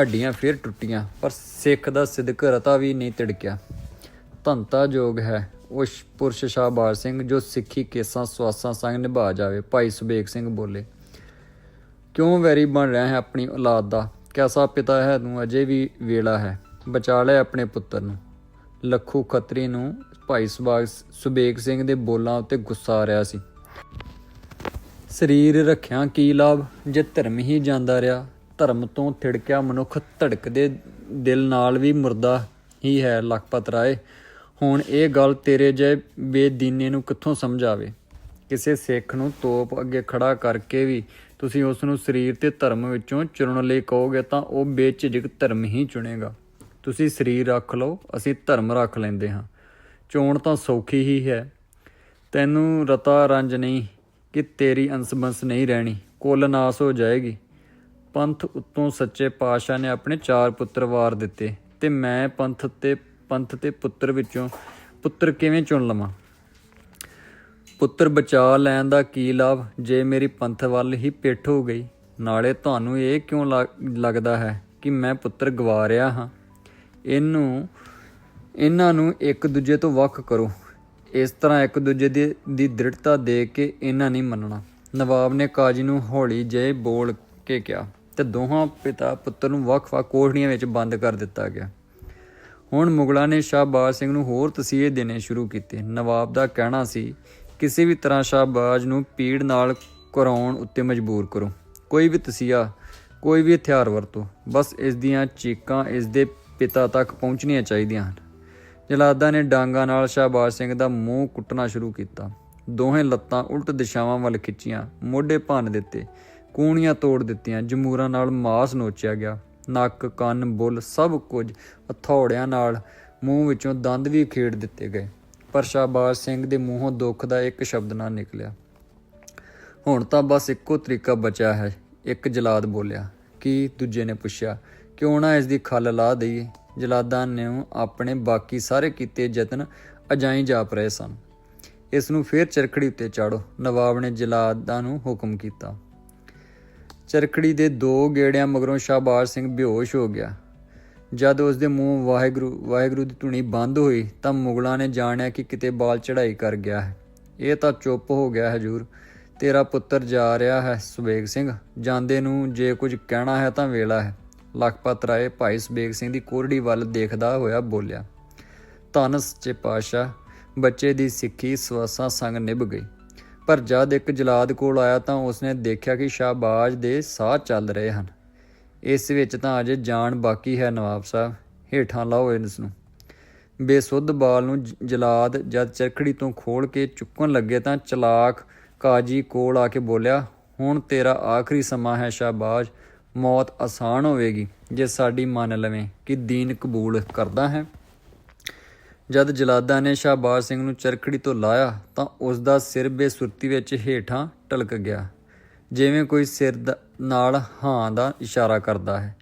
ਹੱਡੀਆਂ ਫੇਰ ਟੁੱਟੀਆਂ, ਪਰ ਸਿੱਖ ਦਾ ਸਿਦਕ ਰਤਾ ਵੀ ਨਹੀਂ ਤਿੜਕਿਆ। ਧੰਤਾ ਜੋਗ ਹੈ। ਉਸ ਪੁਰਸ਼ ਸ਼ਾਹਬਾਜ਼ ਸਿੰਘ ਜੋ ਸਿੱਖੀ ਕੇਸਾਂ, ਸਵਾਸਾਂ ਸੰਗ ਨਿਭਾ ਜਾਵੇ। ਭਾਈ ਸੁਬੇਗ ਸਿੰਘ ਬੋਲੇ, ਕਿਉਂ ਵੈਰੀ ਬਣ ਰਿਹਾ ਹੈ ਆਪਣੀ ਔਲਾਦ ਦਾ? ਕੈਸਾ ਪਿਤਾ ਹੈ ਤੂੰ? ਅਜੇ ਵੀ ਵੇਲਾ ਹੈ। ਬਚਾ ਲੈ ਆਪਣੇ ਪੁੱਤਰ ਨੂੰ। ਲੱਖੂ ਖੱਤਰੀ ਨੂੰ ਭਾਈ ਸੁਬਾਗ ਸੁਬੇਗ ਸਿੰਘ ਦੇ ਬੋਲਾਂ ਉੱਤੇ ਗੁੱਸਾ ਆ ਰਿਹਾ ਸੀ। ਸਰੀਰ ਰੱਖਿਆ ਕੀ ਲਾਭ? ਜੇ ਧਰਮ ਹੀ ਜਾਂਦਾ ਰਿਹਾ, ਧਰਮ ਤੋਂ ਥਿੜਕਿਆ ਮਨੁੱਖ ਧੜਕਦੇ ਦਿਲ ਨਾਲ ਵੀ ਮੁਰਦਾ ਹੀ ਹੈ, ਲਖਪਤ ਰਾਏ। ਹੁਣ ਇਹ ਗੱਲ ਤੇਰੇ ਜੇ ਬੇਦੀਨੇ ਨੂੰ ਕਿੱਥੋਂ ਸਮਝ ਆਵੇ? ਕਿਸੇ ਸਿੱਖ ਨੂੰ ਤੋਪ ਅੱਗੇ ਖੜਾ ਕਰਕੇ ਵੀ ਤੁਸੀਂ ਉਸ ਨੂੰ ਸਰੀਰ ਤੇ ਧਰਮ ਵਿੱਚੋਂ ਚੁਣਨ ਲਈ ਕਹੋਗੇ ਤਾਂ ਉਹ ਬੇਝਿਜਕ ਧਰਮ ਹੀ ਚੁਣੇਗਾ। ਤੁਸੀਂ ਸਰੀਰ ਰੱਖ ਲਓ, ਅਸੀਂ ਧਰਮ ਰੱਖ ਲੈਂਦੇ ਹਾਂ। ਚੋਣ ਤਾਂ ਸੌਖੀ ਹੀ ਹੈ। ਤੈਨੂੰ ਰਤਾ ਰੰਜ ਨਹੀਂ ਕਿ ਤੇਰੀ ਅੰਸਬੰਸ ਨਹੀਂ ਰਹਿਣੀ, ਕੁੱਲ ਨਾਸ ਹੋ ਜਾਏਗੀ। ਪੰਥ ਉੱਤੋਂ ਸੱਚੇ ਪਾਤਸ਼ਾਹ ਨੇ ਆਪਣੇ ਚਾਰ ਪੁੱਤਰ ਵਾਰ ਦਿੱਤੇ ਤੇ ਮੈਂ ਪੰਥ ਤੇ ਪੰਥ ਤੇ ਪੁੱਤਰ ਵਿੱਚੋਂ ਪੁੱਤਰ ਕਿਵੇਂ ਚੁਣ ਲਵਾਂ? ਪੁੱਤਰ ਬਚਾ ਲੈਣ ਦਾ ਕੀ ਲਾਭ? ਜੇ ਮੇਰੀ ਪੰਥ ਵੱਲ ਹੀ ਪਿੱਠ ਹੋ ਗਈ, ਨਾਲੇ ਤੁਹਾਨੂੰ ਇਹ ਕਿਉਂ ਲੱਗ- ਲੱਗਦਾ ਹੈ ਕਿ ਮੈਂ ਪੁੱਤਰ ਗਵਾ ਰਿਹਾ ਹਾਂ? ਇਹਨੂੰ, ਇਹਨਾਂ ਨੂੰ ਇੱਕ ਦੂਜੇ ਤੋਂ ਵੱਖ ਕਰੋ। ਇਸ ਤਰ੍ਹਾਂ ਇੱਕ ਦੂਜੇ ਦੀ ਦੀ ਦ੍ਰਿੜਤਾ ਦੇ ਕੇ ਇਹਨਾਂ ਨਹੀਂ ਮੰਨਣਾ। ਨਵਾਬ ਨੇ ਕਾਜੀ ਨੂੰ ਹੌਲੀ ਜਿਹੇ ਬੋਲ ਕੇ ਕਿਹਾ ਤੇ ਦੋਹਾਂ ਪਿਤਾ ਪੁੱਤਰ ਨੂੰ ਵੱਖ-ਵੱਖ ਕੋਠੜੀਆਂ ਵਿੱਚ ਬੰਦ ਕਰ ਦਿੱਤਾ ਗਿਆ। ਹੁਣ ਮੁਗਲਾਂ ਨੇ ਸ਼ਾਹਬਾਜ਼ ਸਿੰਘ ਨੂੰ ਹੋਰ ਤਸੀਹੇ ਦੇਣੇ ਸ਼ੁਰੂ ਕੀਤੇ। ਨਵਾਬ ਦਾ ਕਹਿਣਾ ਸੀ, ਕਿਸੇ ਵੀ ਤਰ੍ਹਾਂ ਸ਼ਾਹਬਾਜ਼ ਨੂੰ ਪੀੜ ਨਾਲ ਕਰਾਉਣ ਉੱਤੇ ਮਜਬੂਰ ਕਰੋ। ਕੋਈ ਵੀ ਤਸੀਹਾ, ਕੋਈ ਵੀ ਹਥਿਆਰ ਵਰਤੋ, ਬਸ ਇਸ ਦੀਆਂ ਚੀਕਾਂ ਇਸ ਦੇ ਪਿਤਾ ਤੱਕ ਪਹੁੰਚਣੀਆਂ ਚਾਹੀਦੀਆਂ ਹਨ। ਜਲਾਦਾ ਨੇ ਡਾਂਗਾ ਨਾਲ ਸ਼ਾਹਬਾਜ਼ ਸਿੰਘ ਦਾ ਮੂੰਹ ਕੁੱਟਣਾ ਸ਼ੁਰੂ ਕੀਤਾ। ਦੋਹੇ ਲੱਤਾਂ ਉਲਟ ਦਿਸ਼ਾਵਾਂ ਵੱਲ ਖਿੱਚੀਆਂ, ਮੋਢੇ ਭੰਨ ਦਿੱਤੇ, ਕੂਣੀਆਂ ਤੋੜ ਦਿੱਤੀਆਂ, ਜਮੂਰਾਂ ਨਾਲ ਮਾਸ ਨੋਚਿਆ ਗਿਆ। ਨੱਕ, ਕੰਨ, ਬੁੱਲ ਸਭ ਕੁਝ ਹਥੌੜਿਆਂ ਨਾਲ ਮੂੰਹ ਵਿੱਚੋਂ ਦੰਦ ਵੀ ਖੇੜ ਦਿੱਤੇ ਗਏ। ਪਰ ਸ਼ਾਹਬਾਜ਼ ਸਿੰਘ ਦੇ ਮੂੰਹੋਂ ਦੁੱਖ ਦਾ ਇੱਕ ਸ਼ਬਦ ਨਾ ਨਿਕਲਿਆ। ਹੁਣ ਤਾਂ ਬਸ ਇੱਕੋ ਤਰੀਕਾ ਬਚਿਆ ਹੈ। ਇੱਕ ਜਲਾਦ ਬੋਲਿਆ, ਕਿ ਦੂਜੇ ਨੇ ਪੁੱਛਿਆ, ਕਿਉਂ ਨਾ ਇਸ ਦੀ ਖੱਲ ਲਾ ਦਈਏ? ਜਲਾਦਾਂ ਨੇ ਆਪਣੇ ਬਾਕੀ ਸਾਰੇ ਕੀਤੇ ਯਤਨ ਅਜਾਈ ਜਾਪ ਰਹੇ ਸਨ। ਇਸ ਨੂੰ ਫੇਰ ਚਰਖੜੀ ਉੱਤੇ ਚਾੜੋ। ਨਵਾਬ ਨੇ ਜਲਾਦਾਂ ਨੂੰ ਹੁਕਮ ਕੀਤਾ। ਚਰਖੜੀ ਦੇ ਦੋ ਗੇੜਿਆਂ ਮਗਰੋਂ ਸ਼ਾਹਬਾਜ਼ ਸਿੰਘ ਬੇਹੋਸ਼ ਹੋ ਗਿਆ। ਜਦ ਉਸ ਦੇ ਮੂੰਹ ਵਾਹਿਗੁਰੂ ਵਾਹਿਗੁਰੂ ਦੀ ਧੁਨੀ ਬੰਦ ਹੋਈ, ਤਾਂ ਮੁਗਲਾਂ ਨੇ ਜਾਣਿਆ ਕਿ ਕਿਤੇ ਬਾਲ ਚੜਾਈ ਕਰ ਗਿਆ ਹੈ। ਇਹ ਤਾਂ ਚੁੱਪ ਹੋ ਗਿਆ, ਹਜੂਰ। ਤੇਰਾ ਪੁੱਤਰ ਜਾ ਰਿਹਾ ਹੈ, ਸੁਬੇਗ ਸਿੰਘ। ਜਾਂਦੇ ਨੂੰ ਜੇ ਕੁਝ ਕਹਿਣਾ ਹੈ ਤਾਂ ਵੇਲਾ ਹੈ। ਲਖਪਤ ਰਾਏ ਭਾਈ ਸੁਬੇਗ ਸਿੰਘ ਦੀ ਕੋਰੜੀ ਵੱਲ ਦੇਖਦਾ ਹੋਇਆ ਬੋਲਿਆ, ਧੰਨ ਸੱਚੇ ਪਾਤਸ਼ਾਹ, ਬੱਚੇ ਦੀ ਸਿੱਖੀ ਸਵਾਸਾਂ ਸੰਗ ਨਿਭ ਗਈ। ਪਰ ਜਦ ਇੱਕ ਜਲਾਦ ਕੋਲ ਆਇਆ ਤਾਂ ਉਸਨੇ ਦੇਖਿਆ ਕਿ ਸ਼ਾਹਬਾਜ਼ ਦੇ ਸਾਹ ਚੱਲ ਰਹੇ ਹਨ। ਇਸ ਵਿੱਚ ਤਾਂ ਅਜੇ ਜਾਨ ਬਾਕੀ ਹੈ ਨਵਾਬ ਸਾਹਿਬ। ਹੇਠਾਂ ਲਾਓ ਇਸ ਨੂੰ ਬੇਸੁੱਧ ਬਾਲ ਨੂੰ ਜਲਾਦ ਜਦ ਚਰਖੜੀ ਤੋਂ ਖੋਲ ਕੇ ਚੁੱਕਣ ਲੱਗੇ ਤਾਂ ਚਲਾਕ ਕਾਜੀ ਕੋਲ ਆ ਕੇ ਬੋਲਿਆ, ਹੁਣ ਤੇਰਾ ਆਖਰੀ ਸਮਾਂ ਹੈ ਸ਼ਾਹਬਾਜ਼। ਮੌਤ ਆਸਾਨ ਹੋਵੇਗੀ। ਜੇ ਸਾਡੀ ਮੰਨ ਲਵੇਂ ਕਿ ਦੀਨ ਕਬੂਲ ਕਰਦਾ ਹੈ। ਜਦ ਜਲਾਦਾ ਨੇ ਸ਼ਾਹਬਾਜ਼ ਸਿੰਘ ਨੂੰ ਚਰਖੜੀ ਤੋਂ ਲਾਇਆ ਤਾਂ ਉਸ ਦਾ ਸਿਰ ਬੇਸੁਰਤੀ ਵਿੱਚ ਹੇਠਾਂ ਟਲਕ ਗਿਆ, ਜਿਵੇਂ ਕੋਈ ਸਿਰ ਦਾ- ਨਾਲ ਹਾਂ ਦਾ ਇਸ਼ਾਰਾ ਕਰਦਾ ਹੈ।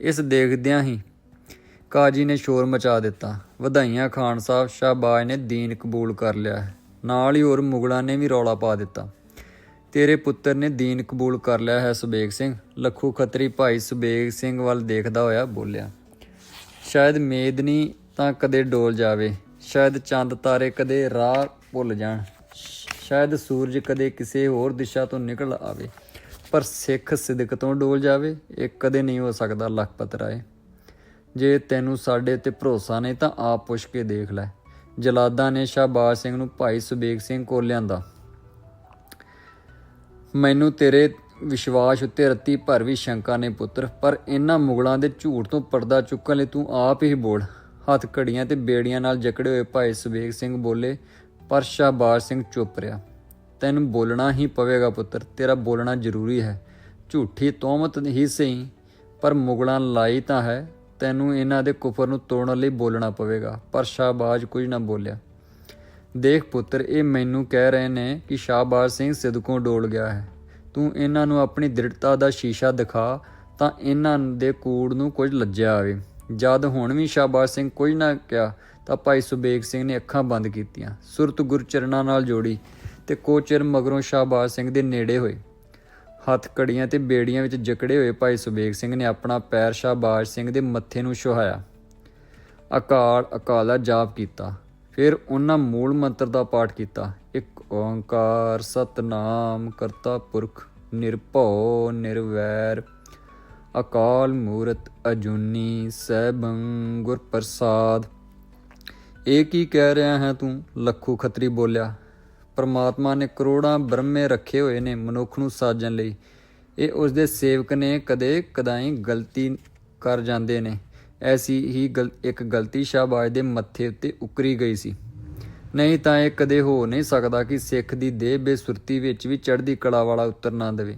ਇਸ ਦੇਖਦਿਆਂ ਹੀ ਕਾਜੀ ਨੇ ਸ਼ੋਰ ਮਚਾ ਦਿੱਤਾ। ਵਧਾਈਆਂ ਖਾਨ ਸਾਹਿਬ, ਸ਼ਾਹਬਾਜ਼ ਨੇ ਦੀਨ ਕਬੂਲ ਕਰ ਲਿਆ ਹੈ। ਨਾਲ ਹੀ ਹੋਰ ਮੁਗਲਾਂ ਨੇ ਵੀ ਰੌਲਾ ਪਾ ਦਿੱਤਾ। ਤੇਰੇ ਪੁੱਤਰ ਨੇ ਦੀਨ ਕਬੂਲ ਕਰ ਲਿਆ ਹੈ, ਸੁਬੇਗ ਸਿੰਘ। ਲੱਖੂ ਖੱਤਰੀ ਭਾਈ ਸੁਬੇਗ ਸਿੰਘ ਵੱਲ ਦੇਖਦਾ ਹੋਇਆ ਬੋਲਿਆ, ਸ਼ਾਇਦ ਮੇਦਨੀ ਤਾਂ ਕਦੇ ਡੋਲ ਜਾਵੇ, ਸ਼ਾਇਦ ਚੰਦ ਤਾਰੇ ਕਦੇ ਰਾਹ ਭੁੱਲ ਜਾਣ, ਸ਼ਾਇਦ ਸੂਰਜ ਕਦੇ ਕਿਸੇ ਹੋਰ ਦਿਸ਼ਾ ਤੋਂ ਨਿਕਲ ਆਵੇ। ਪਰ ਸਿੱਖ ਸਿਦਕ ਤੋਂ ਡੋਲ ਜਾਵੇ, ਇਹ ਕਦੇ ਨਹੀਂ ਹੋ ਸਕਦਾ ਲਖਪਤ ਰਾਏ। ਜੇ ਤੈਨੂੰ ਸਾਡੇ ਤੇ ਭਰੋਸਾ ਨਹੀਂ ਤਾਂ ਆਪ ਪੁੱਛ ਕੇ ਦੇਖ ਲੈ। ਜਲਾਦਾਂ ਨੇ ਸ਼ਾਹਬਾਜ਼ ਸਿੰਘ ਨੂੰ ਭਾਈ ਸੁਬੇਗ ਸਿੰਘ ਕੋਲ ਲਿਆਂਦਾ। ਮੈਨੂੰ ਤੇਰੇ ਵਿਸ਼ਵਾਸ ਉੱਤੇ ਰੱਤੀ ਭਰ ਵੀ ਸ਼ੰਕਾ ਨੇ ਪੁੱਤਰ, ਪਰ ਇਹਨਾਂ ਮੁਗਲਾਂ ਦੇ ਝੂਠ ਤੋਂ ਪਰਦਾ ਚੁੱਕਣ ਲਈ ਤੂੰ ਆਪ ਹੀ ਬੋਲ। ਹੱਥ ਘੜੀਆਂ ਤੇ ਬੇੜੀਆਂ ਨਾਲ ਜਕੜੇ ਹੋਏ ਭਾਈ ਸੁਬੇਗ ਸਿੰਘ ਬੋਲੇ, ਪਰ ਸ਼ਾਹਬਾਜ਼ ਸਿੰਘ ਚੁੱਪ ਰਿਹਾ। ਤੈਨੂੰ ਬੋਲਣਾ ਹੀ ਪਵੇਗਾ ਪੁੱਤਰ, ਤੇਰਾ ਬੋਲਣਾ ਜ਼ਰੂਰੀ ਹੈ। ਝੂਠੀ ਤੋਮਤ ਹੀ ਸਹੀ, ਪਰ ਮੁਗਲਾਂ ਲਾਈ ਤਾਂ ਹੈ। ਤੈਨੂੰ ਇਹਨਾਂ ਦੇ ਕੁਫਰ ਨੂੰ ਤੋੜਨ ਲਈ ਬੋਲਣਾ ਪਵੇਗਾ, ਪਰ ਸ਼ਾਹਬਾਜ਼ ਕੁਝ ਨਾ ਬੋਲਿਆ। ਦੇਖ ਪੁੱਤਰ, ਇਹ ਮੈਨੂੰ ਕਹਿ ਰਹੇ ਨੇ ਕਿ ਸ਼ਾਹਬਾਜ਼ ਸਿੰਘ ਸਿਦਕੋਂ ਡੋਲ ਗਿਆ ਹੈ। ਤੂੰ ਇਹਨਾਂ ਨੂੰ ਆਪਣੀ ਦ੍ਰਿੜਤਾ ਦਾ ਸ਼ੀਸ਼ਾ ਦਿਖਾ ਤਾਂ ਇਹਨਾਂ ਦੇ ਕੂੜ ਨੂੰ ਕੁਝ ਲੱਜਿਆ ਆਵੇ। ਜਦ ਹੁਣ ਵੀ ਸ਼ਾਹਬਾਜ਼ ਸਿੰਘ ਕੁਝ ਨਾ ਕਿਹਾ, ਤਾਂ ਭਾਈ ਸੁਬੇਗ ਸਿੰਘ ਨੇ ਅੱਖਾਂ ਬੰਦ ਕੀਤੀਆਂ, ਸੁਰਤ ਗੁਰਚਰਨਾਂ ਨਾਲ ਜੋੜੀ ਤੇ ਕੋਚਰ ਮਗਰੋਂ ਸ਼ਾਹਬਾਜ਼ ਸਿੰਘ ਦੇ ਨੇੜੇ ਹੋਏ। ਹੱਥ ਕੜੀਆਂ ਤੇ ਬੇੜੀਆਂ ਵਿੱਚ ਜਕੜੇ ਹੋਏ ਭਾਈ ਸੁਬੇਗ ਸਿੰਘ ਨੇ ਆਪਣਾ ਪੈਰ ਸ਼ਾਹਬਾਜ਼ ਸਿੰਘ ਦੇ ਮੱਥੇ ਨੂੰ ਛੁਹਾਇਆ ਅਕਾਲ, ਅਕਾਲਾ ਜਾਪ ਕੀਤਾ। ਫਿਰ ਉਹਨਾਂ ਮੂਲ ਮੰਤਰ ਦਾ ਪਾਠ ਕੀਤਾ। ਇੱਕ ਓੰਕਾਰ ਸਤਨਾਮ ਕਰਤਾ ਪੁਰਖ, ਨਿਰਭਉ, ਨਿਰਵੈਰ ਅਕਾਲ ਮੂਰਤ ਅਜੂਨੀ ਸੈਭੰ ਗੁਰ ਪ੍ਰਸਾਦ। ਇਹ ਕੀ ਕਹਿ ਰਿਹਾ ਹੈ ਤੂੰ? ਲੱਖੂ ਖੱਤਰੀ ਬੋਲਿਆ, ਪਰਮਾਤਮਾ ਨੇ ਕਰੋੜਾਂ ਬ੍ਰਹਮੇ ਰੱਖੇ ਹੋਏ ਨੇ ਮਨੁੱਖ ਨੂੰ ਸਾਜਣ ਲਈ। ਇਹ ਉਸ ਦੇ ਸੇਵਕ ਨੇ ਕਦੇ ਕਦਾਈ ਗਲਤੀ ਕਰ ਜਾਂਦੇ ਨੇ। ਐਸੀ ਹੀ ਗਲ, ਇੱਕ ਗਲਤੀ ਸ਼ਾਹਬਾਜ਼ ਦੇ ਮੱਥੇ ਉੱਤੇ ਉਕਰੀ ਗਈ ਸੀ। ਨਹੀਂ ਤਾਂ ਇਹ ਕਦੇ ਹੋ ਨਹੀਂ ਸਕਦਾ ਕਿ ਸਿੱਖ ਦੀ ਦੇਹ ਬੇਸੁਰਤੀ ਵਿੱਚ ਵੀ ਚੜ੍ਹਦੀ ਕਲਾ ਵਾਲਾ ਉਤਰ ਨਾ ਦੇਵੇ।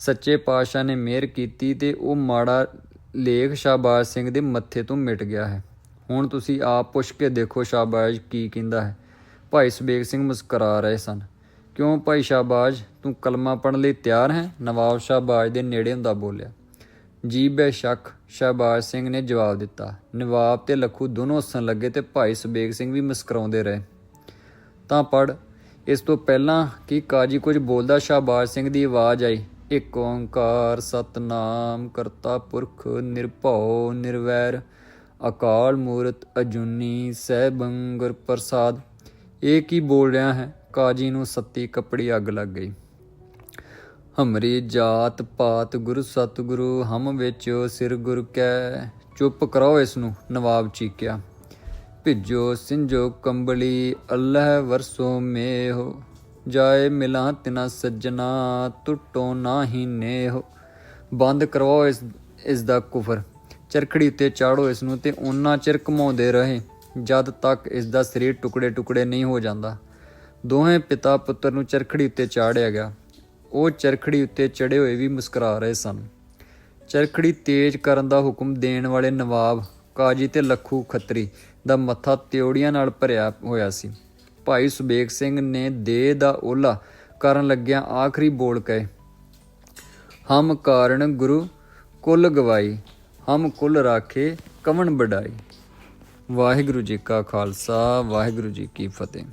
ਸੱਚੇ ਪਾਤਸ਼ਾਹ ਨੇ ਮਿਹਰ ਕੀਤੀ ਤੇ ਉਹ ਮਾੜਾ ਲੇਖ ਸ਼ਾਹਬਾਜ਼ ਸਿੰਘ ਦੇ ਮੱਥੇ ਤੋਂ ਮਿਟ ਗਿਆ ਹੈ। ਹੁਣ ਤੁਸੀਂ ਆਪ ਪੁੱਛ ਕੇ ਦੇਖੋ ਸ਼ਾਹਬਾਜ਼ ਕੀ ਕਹਿੰਦਾ ਹੈ। ਭਾਈ ਸੁਬੇਗ ਸਿੰਘ ਮੁਸਕਰਾ ਰਹੇ ਸਨ। ਕਿਉਂ ਭਾਈ ਸ਼ਾਹਬਾਜ਼? ਤੂੰ ਕਲਮਾ ਪੜਨ ਲਈ ਤਿਆਰ ਹੈ? ਨਵਾਬ ਸ਼ਾਹਬਾਜ਼ ਦੇ ਨੇੜੇ ਹੁੰਦਾ ਬੋਲਿਆ। ਜੀ ਬੇਸ਼ੱਕ ਸ਼ਾਹਬਾਜ਼ ਸਿੰਘ ਨੇ ਜਵਾਬ ਦਿੱਤਾ। ਨਵਾਬ ਤੇ ਲੱਖੂ ਦੋਨੋਂ ਹੱਸਣ ਲੱਗੇ ਤੇ ਭਾਈ ਸੁਬੇਗ ਸਿੰਘ ਵੀ ਮੁਸਕਰਾਉਂਦੇ ਰਹੇ। ਤਾਂ ਪੜ ਇਸ ਤੋਂ ਪਹਿਲਾਂ ਕਿ ਕਾਜੀ ਕੁਝ ਬੋਲਦਾ ਸ਼ਾਹਬਾਜ਼ ਸਿੰਘ ਦੀ ਆਵਾਜ਼ ਆਈ। ਇੱਕ ਓੰਕਾਰ ਸਤਨਾਮ ਕਰਤਾ ਪੁਰਖ ਨਿਰਭਉ ਨਿਰਵੈਰ, ਅਕਾਲ ਮੂਰਤ ਅਜੂਨੀ ਸੈਭੰ ਗੁਰ ਪ੍ਰਸਾਦ। ਇਹ ਕੀ ਬੋਲ ਰਿਹਾ ਹੈ? ਕਾਜੀ ਨੂੰ ਸੱਤੀ ਕੱਪੜੀ ਅੱਗ ਲੱਗ ਗਈ। ਹਮਰੀ ਜਾਤ ਪਾਤ ਗੁਰ ਸਤਿਗੁਰੂ, ਹਮ ਵਿੱਚ ਸਿਰ ਗੁਰ ਕੈ। ਚੁੱਪ ਕਰੋ ਇਸ ਨੂੰ, ਨਵਾਬ ਚੀਕਿਆ। ਭਿੱਜੋ ਸਿੰਜੋ ਕੰਬਲੀ, ਅੱਲਾਹ ਵਰਸੋ ਮੇਹੋ। ਜਾਏ ਮਿਲਾਂ ਤਿਨਾ ਸੱਜਣਾ ਟੁੱਟੋ ਨਾਹੀ ਨੇਹ। ਬੰਦ ਕਰਵਾਓ ਇਸ ਇਸ ਦਾ ਕੁਫਰ। ਚਰਖੜੀ ਉੱਤੇ ਚਾੜੋ ਇਸ ਨੂੰ ਤੇ ਉਹਨਾਂ ਚਿਰ ਘਮਾਉਂਦੇ ਰਹੇ, ਜਦ ਤੱਕ ਇਸ ਦਾ ਸਰੀਰ ਟੁਕੜੇ ਟੁਕੜੇ ਨਹੀਂ ਹੋ ਜਾਂਦਾ। ਦੋਹੇ ਪਿਤਾ ਪੁੱਤਰ ਨੂੰ ਚਰਖੜੀ ਉੱਤੇ ਚਾੜਿਆ ਗਿਆ। ਉਹ ਚਰਖੜੀ ਉੱਤੇ ਚੜੇ ਹੋਏ ਵੀ ਮੁਸਕਰਾ ਰਹੇ ਸਨ। ਚਰਖੜੀ ਤੇਜ਼ ਕਰਨ ਦਾ ਹੁਕਮ ਦੇਣ ਵਾਲੇ ਨਵਾਬ ਕਾਜੀ ਤੇ ਲੱਖੂ ਖੱਤਰੀ ਦਾ ਮੱਥਾ ਤਿਉੜੀਆਂ ਨਾਲ ਭਰਿਆ ਹੋਇਆ ਸੀ। ਭਾਈ ਸੁਬੇਗ ਸਿੰਘ ਨੇ ਦੇਹ ਦਾ ਓਲਾ ਕਰਨ ਲੱਗਿਆ ਆਖਰੀ ਬੋਲ ਕਹੇ, ਹਮ ਕਾਰਨ ਗੁਰੂ ਕੁੱਲ ਗਵਾਈ, ਹਮ ਕੁੱਲ ਰਾਖੇ ਕਵਣ ਬਡਾਈ ਵਾਹਿਗੁਰੂ ਜੀ ਕਾ ਖਾਲਸਾ, ਵਾਹਿਗੁਰੂ ਜੀ ਕੀ ਫਤਿਹ।